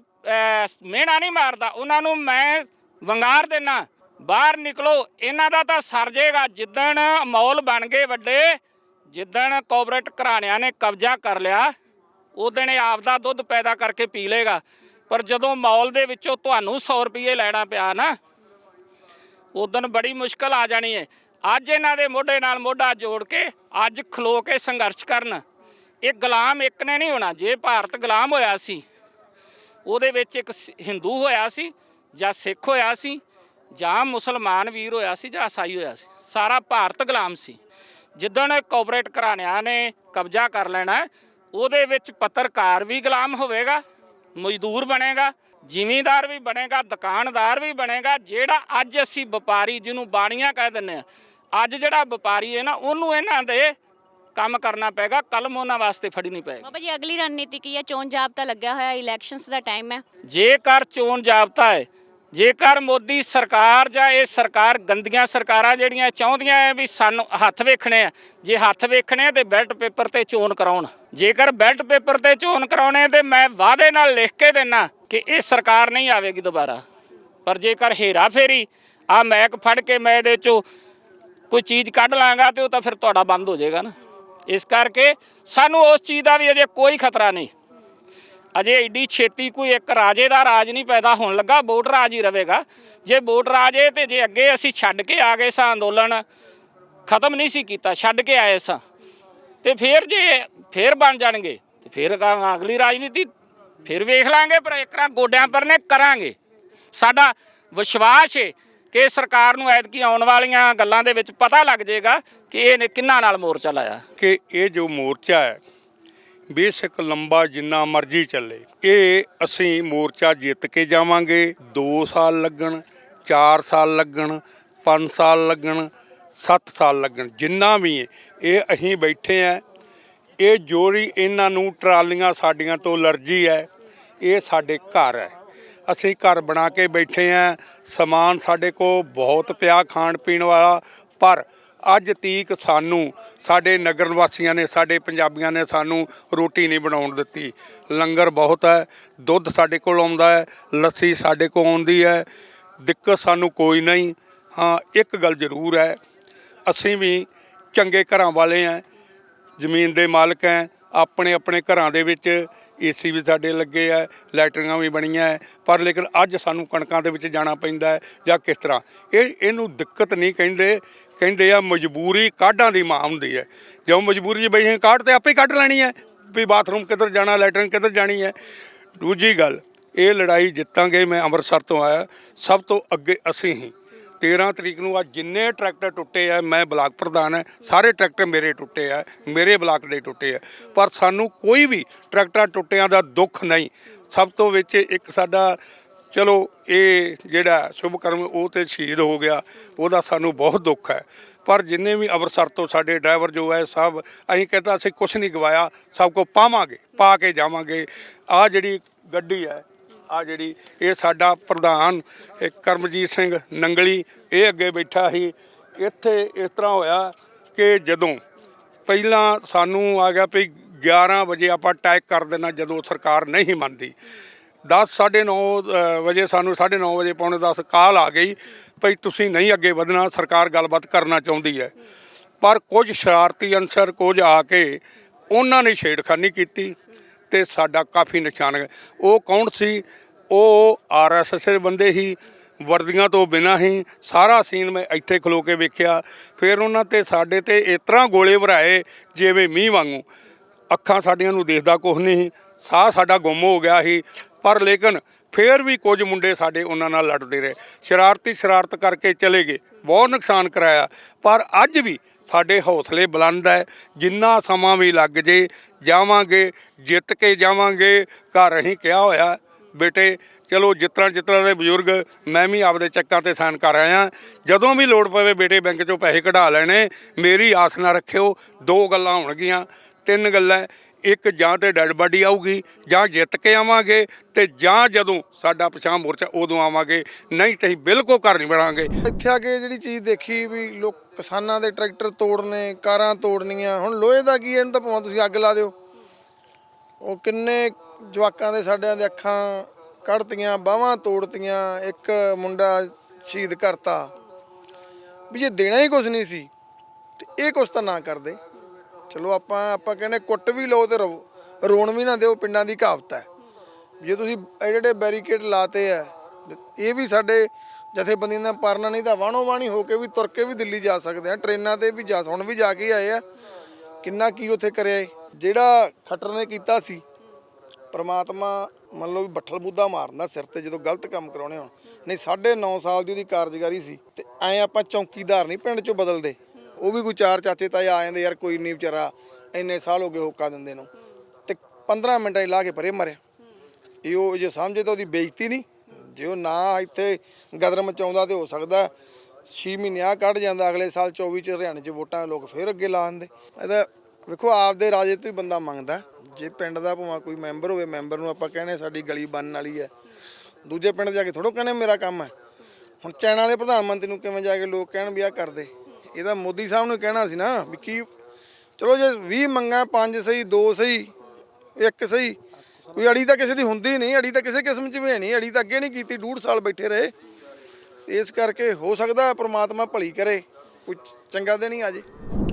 ਮਿਹਣਾ ਨਹੀਂ ਮਾਰਦਾ ਉਹਨਾਂ ਨੂੰ ਮੈਂ ਵੰਗਾਰ ਦੇਣਾ ਬਾਹਰ ਨਿਕਲੋ, ਇਹਨਾਂ ਦਾ ਤਾਂ ਸਰ ਜੇਗਾ। ਜਿੱਦਣ ਮੌਲ ਬਣ ਗਏ ਵੱਡੇ, ਜਿੱਦਣ ਕੋਆਪਰੇਟ ਘਰਾਣਿਆਂ ਨੇ ਕਬਜ਼ਾ ਕਰ ਲਿਆ ਉਦੋਂ ਇਹ ਆਪਦਾ ਦੁੱਧ ਪੈਦਾ ਕਰਕੇ ਪੀ ਲੇਗਾ ਪਰ ਜਦੋਂ ਮੌਲ ਦੇ ਵਿੱਚੋਂ ਤੁਹਾਨੂੰ 100 ਰੁਪਏ ਲੈਣਾ ਪਿਆ ਨਾ ਉਦੋਂ ਬੜੀ ਮੁਸ਼ਕਲ ਆ ਜਾਣੀ ਹੈ ਅੱਜ ਇਹਨਾਂ ਦੇ ਮੋਢੇ ਨਾਲ ਮੋਢਾ ਜੋੜ ਕੇ, ਅੱਜ ਖਲੋ ਕੇ ਸੰਘਰਸ਼ ਕਰਨ। ਇਹ ਗੁਲਾਮ ਇੱਕ ਨੇ ਨਹੀਂ ਹੋਣਾ, ਜੇ ਭਾਰਤ ਗੁਲਾਮ ਹੋਇਆ ਸੀ, ਉਹਦੇ ਵਿੱਚ ਇੱਕ ਸ- ਹਿੰਦੂ ਹੋਇਆ ਸੀ ਜਾਂ ਸਿੱਖ ਹੋਇਆ ਸੀ ਜਾਂ ਮੁਸਲਮਾਨ ਵੀਰ ਹੋਇਆ ਸੀ ਜਾਂ ਈਸਾਈ ਹੋਇਆ ਸੀ ਸਾਰਾ ਭਾਰਤ ਗੁਲਾਮ ਸੀ। ਜਿੱਦਣ ਕੋਆਪਰੇਟ ਘਰਾਣਿਆਂ ਨੇ ਕਬਜ਼ਾ ਕਰ ਲੈਣਾ ਉਹਦੇ ਵਿੱਚ ਪੱਤਰਕਾਰ ਵੀ ਗੁਲਾਮ ਹੋਵੇਗਾ ਮਜ਼ਦੂਰ ਬਣੇਗਾ ਜ਼ਿਮੀਂਦਾਰ ਵੀ ਬਣੇਗਾ ਦੁਕਾਨਦਾਰ ਵੀ ਬਣੇਗਾ ਜਿਹੜਾ ਅੱਜ ਅਸੀਂ ਵਪਾਰੀ ਜਿਹਨੂੰ ਬਾਣੀਆਂ ਕਹਿ ਦਿੰਦੇ ਆ ਅੱਜ ਜਿਹੜਾ ਵਪਾਰੀ ਹੈ ਨਾ ਉਹਨੂੰ ਇਹਨਾਂ ਦੇ ਕੰਮ ਕਰਨਾ ਪਏਗਾ ਕਲਮ ਉਹਨਾਂ ਵਾਸਤੇ ਫੜਨੀ ਪਏਗੀ। ਬਾਬਾ ਜੀ ਅਗਲੀ ਰਣਨੀਤੀ ਕੀ ਹੈ? ਚੋਣ ਜਾਬਤਾ ਲੱਗਿਆ ਹੋਇਆ ਇਲੈਕਸ਼ਨਸ ਦਾ ਟਾਈਮ ਹੈ। ਜੇਕਰ ਚੋਣ ਜਾਬਤਾ ਹੈ ਜੇਕਰ ਮੋਦੀ ਸਰਕਾਰ ਜਾਂ ਇਹ ਸਰਕਾਰ ਗੰਦੀਆਂ ਸਰਕਾਰਾਂ ਜਿਹੜੀਆਂ ਚਾਹੁੰਦੀਆਂ ਐ ਵੀ ਸਾਨੂੰ ਹੱਥ ਵੇਖਣੇ ਆ, ਜੇ ਹੱਥ ਵੇਖਣੇ ਆ ਤੇ ਬੈਲਟ ਪੇਪਰ ਤੇ ਚੋਣ ਕਰਾਉਣ। ਜੇਕਰ ਬੈਲਟ ਪੇਪਰ ਤੇ ਚੋਣ ਕਰਾਉਣੇ ਤੇ ਮੈਂ ਵਾਅਦੇ ਨਾਲ ਲਿਖ ਕੇ ਦੇਣਾ ਕਿ ਇਹ ਸਰਕਾਰ ਨਹੀਂ ਆਵੇਗੀ ਦੁਬਾਰਾ। ਪਰ ਜੇਕਰ ਹੇਰਾ ਫੇਰੀ, ਆ ਮੈਕ ਫੜ ਕੇ ਮੈਂ ਇਹਦੇ ਚੋਂ ਕੋਈ ਚੀਜ਼ ਕੱਢ ਲਾਂਗਾ ਤੇ ਉਹ ਤਾਂ ਫਿਰ ਤੁਹਾਡਾ ਬੰਦ ਹੋ ਜਾਏਗਾ ਨਾ। ਇਸ ਕਰਕੇ ਸਾਨੂੰ ਉਸ ਚੀਜ਼ ਦਾ ਵੀ ਅਜੇ ਕੋਈ ਖਤਰਾ ਨਹੀਂ। ਅਜੇ ਏਡੀ ਛੇਤੀ ਕੋਈ ਇੱਕ ਰਾਜੇ ਦਾ ਰਾਜ ਨਹੀਂ ਪੈਦਾ ਹੋਣ ਲੱਗਾ, ਵੋਟ ਰਾਜ ਹੀ ਰਹੇਗਾ। ਜੇ ਵੋਟ ਰਾਜੇ ਤੇ ਜੇ ਅੱਗੇ ਅਸੀਂ ਛੱਡ ਕੇ ਆ ਗਏ ਸਾਂ ਅੰਦੋਲਨ, ਖਤਮ ਨਹੀਂ ਸੀ ਕੀਤਾ, ਛੱਡ ਕੇ ਆਏ ਸਾਂ। ਤੇ ਫਿਰ ਜੇ ਫਿਰ ਬਣ ਜਾਣਗੇ, ਤੇ ਫਿਰ ਅਗਲੀ ਰਾਜਨੀਤੀ ਫਿਰ ਵੇਖ ਲਾਂਗੇ, ਪਰ ਇਕਰਾ ਗੋਡਿਆਂ ਪਰ ਨੇ ਕਰਾਂਗੇ। ਸਾਡਾ ਵਿਸ਼ਵਾਸ ਹੈ ਕਿ ਸਰਕਾਰ ਨੂੰ ਐਤਕੀ ਆਉਣ ਵਾਲੀਆਂ ਗੱਲਾਂ ਦੇ ਵਿੱਚ ਪਤਾ ਲੱਗ ਜਾਏਗਾ ਕਿ ਇਹ ਕਿੰਨਾ ਨਾਲ ਮੋਰਚਾ ਲਾਇਆ। ਕਿ ਇਹ ਜੋ ਮੋਰਚਾ ਹੈ ਬੇਸ਼ੱਕ ਲੰਬਾ ਜਿੰਨਾ ਮਰਜ਼ੀ ਚੱਲੇ। ਇਹ ਅਸੀਂ ਮੋਰਚਾ ਜਿੱਤ ਕੇ ਜਾਵਾਂਗੇ। 2 ਸਾਲ ਲੱਗਣ 4 ਸਾਲ ਲੱਗਣ 5 ਸਾਲ ਲੱਗਣ 7 ਸਾਲ ਲੱਗਣ, ਜਿੰਨਾ ਵੀ ਇਹ ਅਸੀਂ ਬੈਠੇ ਆ ਇਹ ਜੋੜੀ ਇਹਨਾਂ ਨੂੰ ਟਰਾਲੀਆਂ ਸਾਡੀਆਂ ਤੋਂ ਅਲਰਜੀ ਹੈ। ਇਹ ਸਾਡੇ ਘਰ ਹੈ। ਅਸੀਂ ਘਰ ਬਣਾ ਕੇ ਬੈਠੇ ਆ ਸਮਾਨ ਸਾਡੇ ਕੋਲ ਬਹੁਤ ਪਿਆ ਖਾਣ ਪੀਣ ਵਾਲਾ। ਪਰ ਅੱਜ ਤੀਕ ਸਾਨੂੰ ਸਾਡੇ ਨਗਰ ਨਿਵਾਸੀਆਂ ਨੇ, ਸਾਡੇ ਪੰਜਾਬੀਆਂ ਨੇ ਸਾਨੂੰ ਰੋਟੀ ਨਹੀਂ ਬਣਾਉਣ ਦਿੱਤੀ। ਲੰਗਰ ਬਹੁਤ ਹੈ, ਦੁੱਧ ਸਾਡੇ ਕੋਲ ਆਉਂਦਾ ਹੈ, ਲੱਸੀ ਸਾਡੇ ਕੋਲ ਆਉਂਦੀ ਹੈ, ਦਿੱਕਤ ਸਾਨੂੰ ਕੋਈ ਨਹੀਂ। ਹਾਂ, ਇੱਕ ਗੱਲ ਜ਼ਰੂਰ ਹੈ, ਅਸੀਂ ਵੀ ਚੰਗੇ ਘਰਾਂ ਵਾਲੇ ਆ ਜ਼ਮੀਨ ਦੇ ਮਾਲਕ ਹੈ, ਆਪਣੇ ਆਪਣੇ ਘਰਾਂ ਦੇ ਵਿੱਚ ਏਸੀ ਵੀ ਸਾਡੇ ਲੱਗੇ ਆ ਲੈਟਰੀਆਂ ਵੀ ਬਣੀਆਂ ਹੈ ਪਰ ਲੇਕਿਨ ਅੱਜ ਸਾਨੂੰ ਕਣਕਾਂ ਦੇ ਵਿੱਚ ਜਾਣਾ ਪੈਂਦਾ ਹੈ ਜਾਂ ਕਿਸ ਤਰ੍ਹਾਂ? ਇਹ, ਇਹਨੂੰ ਦਿੱਕਤ ਨਹੀਂ ਕਹਿੰਦੇ ਕਹਿੰਦੇ ਆ ਮਜਬੂਰੀ ਕਾਢਾਂ ਦੀ ਮਾਂ ਹੁੰਦੀ ਹੈ ਜਦੋਂ ਮਜਬੂਰੀ 'ਚ ਬਈ ਕਾਢ ਤੇ ਆਪੇ ਕੱਢ ਲੈਣੀ ਹੈ ਵੀ ਬਾਥਰੂਮ ਕਿੱਧਰ ਜਾਣਾ ਲੈਟਰਨ ਕਿੱਧਰ ਜਾਣੀ ਹੈ ਦੂਜੀ ਗੱਲ, ਇਹ ਲੜਾਈ ਜਿੱਤਾਂਗੇ, ਮੈਂ ਅੰਮ੍ਰਿਤਸਰ ਤੋਂ ਆਇਆ, ਸਭ ਤੋਂ ਅੱਗੇ ਅਸੀਂ ਹੀ। 13 ਤਰੀਕ ਨੂੰ ਆ ਜਿੰਨੇ ਟਰੈਕਟਰ ਟੁੱਟੇ ਆ, ਮੈਂ ਬਲਾਕ ਪ੍ਰਧਾਨ ਹੈ, ਸਾਰੇ ਟਰੈਕਟਰ ਮੇਰੇ ਟੁੱਟੇ ਆ, ਮੇਰੇ ਬਲਾਕ ਦੇ ਟੁੱਟੇ ਆ। ਪਰ ਸਾਨੂੰ ਕੋਈ ਵੀ ਟਰੈਕਟਰ ਟੁੱਟਿਆਂ ਦਾ ਦੁੱਖ ਨਹੀਂ। ਸਭ ਤੋਂ ਵਿੱਚ ਇੱਕ ਸਾਡਾ, ਚਲੋ ਇਹ ਜਿਹੜਾ ਸ਼ੁਭ ਕਰਮ, ਉਹ ਤੇ ਸ਼ਹੀਦ ਹੋ ਗਿਆ, ਉਹਦਾ ਸਾਨੂੰ ਬਹੁਤ ਦੁੱਖ ਹੈ। ਪਰ ਜਿੰਨੇ ਵੀ ਅੰਮ੍ਰਿਤਸਰ ਤੋਂ ਸਾਡੇ ਡਰਾਈਵਰ ਜੋ ਹੈ, ਸਭ ਅਸੀਂ ਕਹਿੰਦਾ ਅਸੀਂ ਕੁਝ ਨਹੀਂ ਗਵਾਇਆ, ਸਭ ਕੋ ਪਾਵਾਂਗੇ, ਪਾ ਕੇ ਜਾਵਾਂਗੇ। ਆ ਜਿਹੜੀ ਗੱਡੀ ਹੈ ਆ ਜਿਹੜੀ ਇਹ ਸਾਡਾ ਪ੍ਰਧਾਨ, ਇਹ ਕਰਮਜੀਤ ਸਿੰਘ ਨੰਗਲੀ, ਇਹ ਅੱਗੇ ਬੈਠਾ ਸੀ। ਇੱਥੇ ਇਸ ਤਰ੍ਹਾਂ ਹੋਇਆ ਕਿ ਜਦੋਂ ਪਹਿਲਾਂ ਸਾਨੂੰ ਆ ਗਿਆ ਵੀ 11 ਵਜੇ ਆਪਾਂ ਟੈਕ ਕਰ ਦੇਣਾ, ਜਦੋਂ ਸਰਕਾਰ ਨਹੀਂ ਮੰਨਦੀ। 10 9:30 ਵਜੇ ਸਾਨੂੰ 9:30 ਵਜੇ ਪੌਣੇ 10 ਕਾਲ ਆ ਗਈ ਭਈ ਤੁਸੀਂ ਨਹੀਂ ਅੱਗੇ ਵਧਣਾ, ਸਰਕਾਰ ਗੱਲਬਾਤ ਕਰਨਾ ਚਾਹੁੰਦੀ ਹੈ। ਪਰ ਕੁਝ ਸ਼ਰਾਰਤੀ ਅਨਸਰ ਕੁਝ ਆ ਕੇ ਉਹਨਾਂ ਨੇ ਛੇੜਖਾਨੀ ਕੀਤੀ। ਤੇ ਸਾਡਾ ਕਾਫੀ ਨੁਕਸਾਨ ਹੈ। ਉਹ ਕੌਣ ਸੀ? ਉਹ ਆਰਐਸਐਸ ਦੇ ਬੰਦੇ ਹੀ ਵਰਦੀਆਂ ਤੋਂ ਬਿਨਾਂ ਹੀ ਸਾਰਾ ਸੀਨ ਮੈਂ ਇੱਥੇ ਖਲੋ ਕੇ ਵੇਖਿਆ। ਫਿਰ ਉਹਨਾਂ ਤੇ ਸਾਡੇ ਤੇ ਇਸ ਤਰ੍ਹਾਂ ਗੋਲੇ ਭਰਾਏ ਜਿਵੇਂ ਮੀਂਹ ਵਾਂਗੂ। ਅੱਖਾਂ ਸਾਡੀਆਂ ਨੂੰ ਦੇਖਦਾ ਕੁਛ ਨਹੀਂ ਸੀ, ਸਾਹ ਸਾਡਾ ਗੁੰਮ ਹੋ ਗਿਆ ਸੀ। ਪਰ ਲੇਕਿਨ ਫਿਰ ਵੀ ਕੁਝ ਮੁੰਡੇ ਸਾਡੇ ਉਹਨਾਂ ਨਾਲ ਲੜਦੇ ਰਹੇ। ਸ਼ਰਾਰਤੀ ਸ਼ਰਾਰਤ ਕਰਕੇ ਚਲੇ ਗਏ। ਬਹੁਤ ਨੁਕਸਾਨ ਕਰਾਇਆ। ਪਰ ਅੱਜ ਵੀ ਸਾਡੇ ਹੌਸਲੇ ਬੁਲੰਦ ਹੈ। ਜਿੰਨਾ ਸਮਾਂ ਵੀ ਲੱਗ ਜੇ, ਜਾਵਾਂਗੇ, ਜਿੱਤ ਕੇ ਜਾਵਾਂਗੇ, ਘਰ ਅਸੀਂ ਕਿਹਾ ਹੋਇਆ। ਬੇਟੇ, ਚਲੋ ਜਿਤਨਾ ਜਿਤਨਾ ਦੇ ਬਜ਼ੁਰਗ, ਮੈਂ ਵੀ ਆਪਦੇ ਚੱਕਾਂ ਤੇ ਸਾਈਨ ਕਰ ਆਇਆ। ਜਦੋਂ ਵੀ ਲੋੜ ਪਵੇ ਬੇਟੇ, ਬੈਂਕ ਚੋਂ ਪੈਸੇ ਕਢਾ ਲੈਣੇ। ਮੇਰੀ ਆਸ ਨਾ ਰੱਖਿਓ, ਦੋ ਗੱਲਾਂ ਹੋਣਗੀਆਂ। ਤਿੰਨ ਗੱਲਾਂ ਇੱਕ ਜਾਂ ਤੇ ਡੈਡ ਬਾਡੀ ਆਊਗੀ, ਜਾਂ ਜਿੱਤ ਕੇ ਆਵਾਂਗੇ, ਤੇ ਜਾਂ ਜਦੋਂ ਸਾਡਾ ਪਛਾਣ ਮੋਰਚਾ ਉਦੋਂ ਆਵਾਂਗੇ। ਨਹੀਂ ਤੇ ਅਸੀਂ ਬਿਲਕੁਲ ਘਰ ਨਹੀਂ ਬਣਾਂਗੇ। ਇੱਥੇ ਆ ਕੇ ਜਿਹੜੀ ਚੀਜ਼ ਦੇਖੀ ਵੀ ਲੋਕ ਕਿਸਾਨਾਂ ਦੇ ਟਰੈਕਟਰ ਤੋੜਨੇ, ਕਾਰਾਂ ਤੋੜਨੀਆਂ, ਹੁਣ ਲੋਹੇ ਦਾ ਕੀ ਇਹਨੂੰ ਤਾਂ ਭਾਵੇਂ ਤੁਸੀਂ ਅੱਗ ਲਾ ਦਿਓ। ਉਹ ਕਿੰਨੇ ਜਵਾਕਾਂ ਦੇ ਸਾਡਿਆਂ ਦੇ ਅੱਖਾਂ ਕੱਢਤੀਆਂ, ਬਾਹਾਂ ਤੋੜਤੀਆਂ, ਇੱਕ ਮੁੰਡਾ ਸ਼ਹੀਦ ਕਰਤਾ। ਵੀ ਜੇ ਦੇਣਾ ਹੀ ਕੁਝ ਨਹੀਂ ਸੀ, ਤੇ ਇਹ ਕੁਛ ਤਾਂ ਨਾ ਕਰਦੇ। ਚਲੋ ਆਪਾਂ ਆਪਾਂ ਕਹਿੰਦੇ ਕੁੱਟ ਵੀ ਲਓ ਤੇ ਰੋ- ਰੋਣ ਵੀ ਨਾ ਦਿਓ, ਪਿੰਡਾਂ ਦੀ ਕਹਾਵਤ ਹੈ। ਜੇ ਤੁਸੀਂ ਇਹ ਜਿਹੜੇ ਬੈਰੀਕੇਡ ਲਾਤੇ ਆ ਇਹ ਵੀ ਸਾਡੇ ਜਥੇਬੰਦੀਆਂ ਦਾ ਪਰਨਾ ਨਹੀਂ ਤਾਂ ਵਾਣੋ ਵਾਣੀ ਹੋ ਕੇ ਵੀ ਤੁਰ ਕੇ ਵੀ ਦਿੱਲੀ ਜਾ ਸਕਦੇ ਆ ਟ੍ਰੇਨਾਂ ਤੇ ਵੀ ਜਾ, ਹੁਣ ਵੀ ਜਾ ਕੇ ਆਏ ਆ। ਕਿੰਨਾ ਕੀ ਉੱਥੇ ਕਰਿਆ ਏ? ਜਿਹੜਾ ਖੱਟਰ ਨੇ ਕੀਤਾ ਸੀ, ਪਰਮਾਤਮਾ ਮੰਨ ਲਓ ਵੀ ਬੱਠਲ ਬੁੱਧਾ ਮਾਰਨਾ ਸਿਰ ਤੇ ਜਦੋਂ ਗਲਤ ਕੰਮ ਕਰਾਉਣੇ ਹੋਣ। ਨਹੀਂ 9.5 ਸਾਲ ਦੀ ਉਹਦੀ ਕਾਰਜਕਾਰੀ ਸੀ ਤੇ ਐ ਆਪਾਂ ਚੌਕੀਦਾਰ ਨਹੀਂ ਪਿੰਡ ਚੋਂ ਬਦਲਦੇ। ਉਹ ਵੀ ਕੋਈ ਚਾਰ ਚਾਚੇ ਤਾਏ ਆ ਜਾਂਦੇ, ਯਾਰ ਕੋਈ ਨਹੀਂ ਵਿਚਾਰਾ, ਇੰਨੇ ਸਾਲ ਹੋ ਗਏ ਹੋਕਾ ਦਿੰਦੇ ਨੂੰ। ਤੇ 15 ਮਿੰਟਾਂ 'ਚ ਲਾ ਕੇ ਪਰੇ ਮਰਿਆ ਇਹ ਉਹ ਜੇ ਸਮਝੇ ਤਾਂ ਉਹਦੀ ਬੇਇੱਜ਼ਤੀ ਨਹੀਂ। ਜੇ ਉਹ ਨਾ ਇੱਥੇ ਗਦਰ ਮਚਾਉਂਦਾ ਤੇ ਹੋ ਸਕਦਾ 6 ਮਹੀਨੇ ਆ ਕੱਢ ਜਾਂਦਾ, ਅਗਲੇ ਸਾਲ 24 ਚ ਹਰਿਆਣੇ 'ਚ ਵੋਟਾਂ ਲੋਕ ਫੇਰ ਅੱਗੇ ਲਾ ਦਿੰਦੇ। ਇਹਦਾ ਵੇਖੋ, ਆਪਦੇ ਰਾਜੇ ਤੋਂ ਹੀ ਬੰਦਾ ਮੰਗਦਾ। ਜੇ ਪਿੰਡ ਦਾ ਭਾਵੇਂ ਕੋਈ ਮੈਂਬਰ ਹੋਵੇ, ਮੈਂਬਰ ਨੂੰ ਆਪਾਂ ਕਹਿੰਦੇ ਸਾਡੀ ਗਲੀ ਬਣਨ ਵਾਲੀ ਹੈ। ਦੂਜੇ ਪਿੰਡ ਜਾ ਕੇ ਥੋੜੋ ਕਹਿੰਦੇ ਮੇਰਾ ਕੰਮ ਹੈ। ਹੁਣ ਚਾਈਨਾ ਵਾਲੇ ਪ੍ਰਧਾਨ ਮੰਤਰੀ ਨੂੰ ਕਿਵੇਂ ਜਾ ਕੇ ਲੋਕ ਕਹਿਣ ਵੀ ਆ ਕਰਦੇ? ਇਹਦਾ ਮੋਦੀ ਸਾਹਿਬ ਨੂੰ ਕਹਿਣਾ ਸੀ ਨਾ ਵੀ ਕੀ ਚਲੋ ਜੇ 20 ਮੰਗਾਂ, ਪੰਜ ਸਹੀ, ਦੋ ਸਹੀ, ਇੱਕ ਸਹੀ, ਕੋਈ ਅੜੀ ਤਾਂ ਕਿਸੇ ਦੀ ਹੁੰਦੀ ਨਹੀਂ, ਅੜੀ ਤਾਂ ਕਿਸੇ ਕਿਸਮ 'ਚ ਵੀ ਹੈ ਨਹੀਂ, ਅੜੀ ਤਾਂ ਅੱਗੇ ਨਹੀਂ ਕੀਤੀ, ਡੂਢ ਸਾਲ ਬੈਠੇ ਰਹੇ। ਇਸ ਕਰਕੇ ਹੋ ਸਕਦਾ ਪ੍ਰਮਾਤਮਾ ਭਲੀ ਕਰੇ, ਕੋਈ ਚੰਗਾ ਦਿਨ ਹੀ ਆ ਜੇ।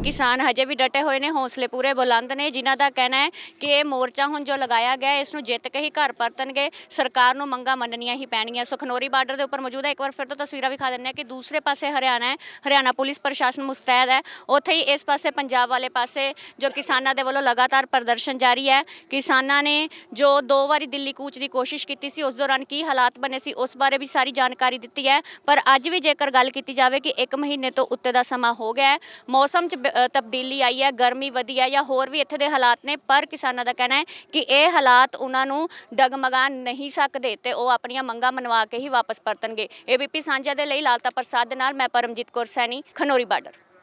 ਕਿਸਾਨ ਹਜੇ ਵੀ ਡਟੇ ਹੋਏ ਨੇ ਹੌਸਲੇ ਪੂਰੇ ਬੁਲੰਦ ਨੇ ਜਿਨ੍ਹਾਂ ਦਾ ਕਹਿਣਾ ਹੈ ਕਿ ਇਹ ਮੋਰਚਾ ਹੁਣ ਜੋ ਲਗਾਇਆ ਗਿਆ ਹੈ, ਇਸ ਨੂੰ ਜਿੱਤ ਕੇ ਹੀ ਘਰ ਪਰਤਣਗੇ। ਸਰਕਾਰ ਨੂੰ ਮੰਗਾਂ ਮੰਨਣੀਆਂ ਹੀ ਪੈਣਗੀਆਂ। ਸੋ ਬਾਰਡਰ ਦੇ ਉੱਪਰ ਮੌਜੂਦ ਹੈ। ਇੱਕ ਵਾਰ ਫਿਰ ਤੋਂ ਤਸਵੀਰਾਂ ਵਿਖਾ ਦਿੰਦੇ ਹਾਂ ਕਿ ਦੂਸਰੇ ਪਾਸੇ ਹਰਿਆਣਾ ਹੈ। ਹਰਿਆਣਾ ਪੁਲਿਸ ਪ੍ਰਸ਼ਾਸਨ ਮੁਸਤੈਦ ਹੈ। ਉੱਥੇ ਹੀ ਇਸ ਪਾਸੇ ਪੰਜਾਬ ਵਾਲੇ ਪਾਸੇ ਜੋ ਕਿਸਾਨਾਂ ਦੇ ਵੱਲੋਂ ਲਗਾਤਾਰ ਪ੍ਰਦਰਸ਼ਨ ਜਾਰੀ ਹੈ। ਕਿਸਾਨਾਂ ਨੇ ਜੋ ਦੋ ਵਾਰੀ ਦਿੱਲੀ ਕੂਚ ਦੀ ਕੋਸ਼ਿਸ਼ ਕੀਤੀ ਸੀ ਉਸ ਦੌਰਾਨ ਕੀ ਹਾਲਾਤ ਬਣੇ ਸੀ ਉਸ ਬਾਰੇ ਵੀ ਸਾਰੀ ਜਾਣਕਾਰੀ ਦਿੱਤੀ ਹੈ। ਪਰ ਅੱਜ ਵੀ ਜੇਕਰ ਗੱਲ ਕੀਤੀ ਜਾਵੇ ਕਿ 1 ਮਹੀਨੇ ਤੋਂ ਉੱਤੇ ਦਾ ਸਮਾਂ ਹੋ ਗਿਆ ਹੈ ਮੌਸਮ 'ਚ ਬ- ਤਬਦੀਲੀ ਆਈ ਹੈ, ਗਰਮੀ ਵਧੀ ਹੈ ਜਾਂ ਹੋਰ ਵੀ ਇੱਥੇ ਦੇ ਹਾਲਾਤ ਨੇ, ਪਰ ਕਿਸਾਨਾਂ ਦਾ ਕਹਿਣਾ ਹੈ ਕਿ ਇਹ ਹਾਲਾਤ ਉਹਨਾਂ ਨੂੰ ਡਗਮਗਾ ਨਹੀਂ ਸਕਦੇ ਤੇ ਉਹ ਆਪਣੀਆਂ ਮੰਗਾਂ ਮਨਵਾ ਕੇ ਹੀ ਵਾਪਸ ਪਰਤਣਗੇ। ਏਬੀਪੀ ਸਾਂਝਾ ਦੇ ਲਈ ਲਾਲਤਾ ਪ੍ਰਸਾਦ ਦੇ ਨਾਲ ਮੈਂ ਪਰਮਜੀਤ ਕੌਰ ਸੈਣੀ, ਖਨੌਰੀ ਬਾਰਡਰ।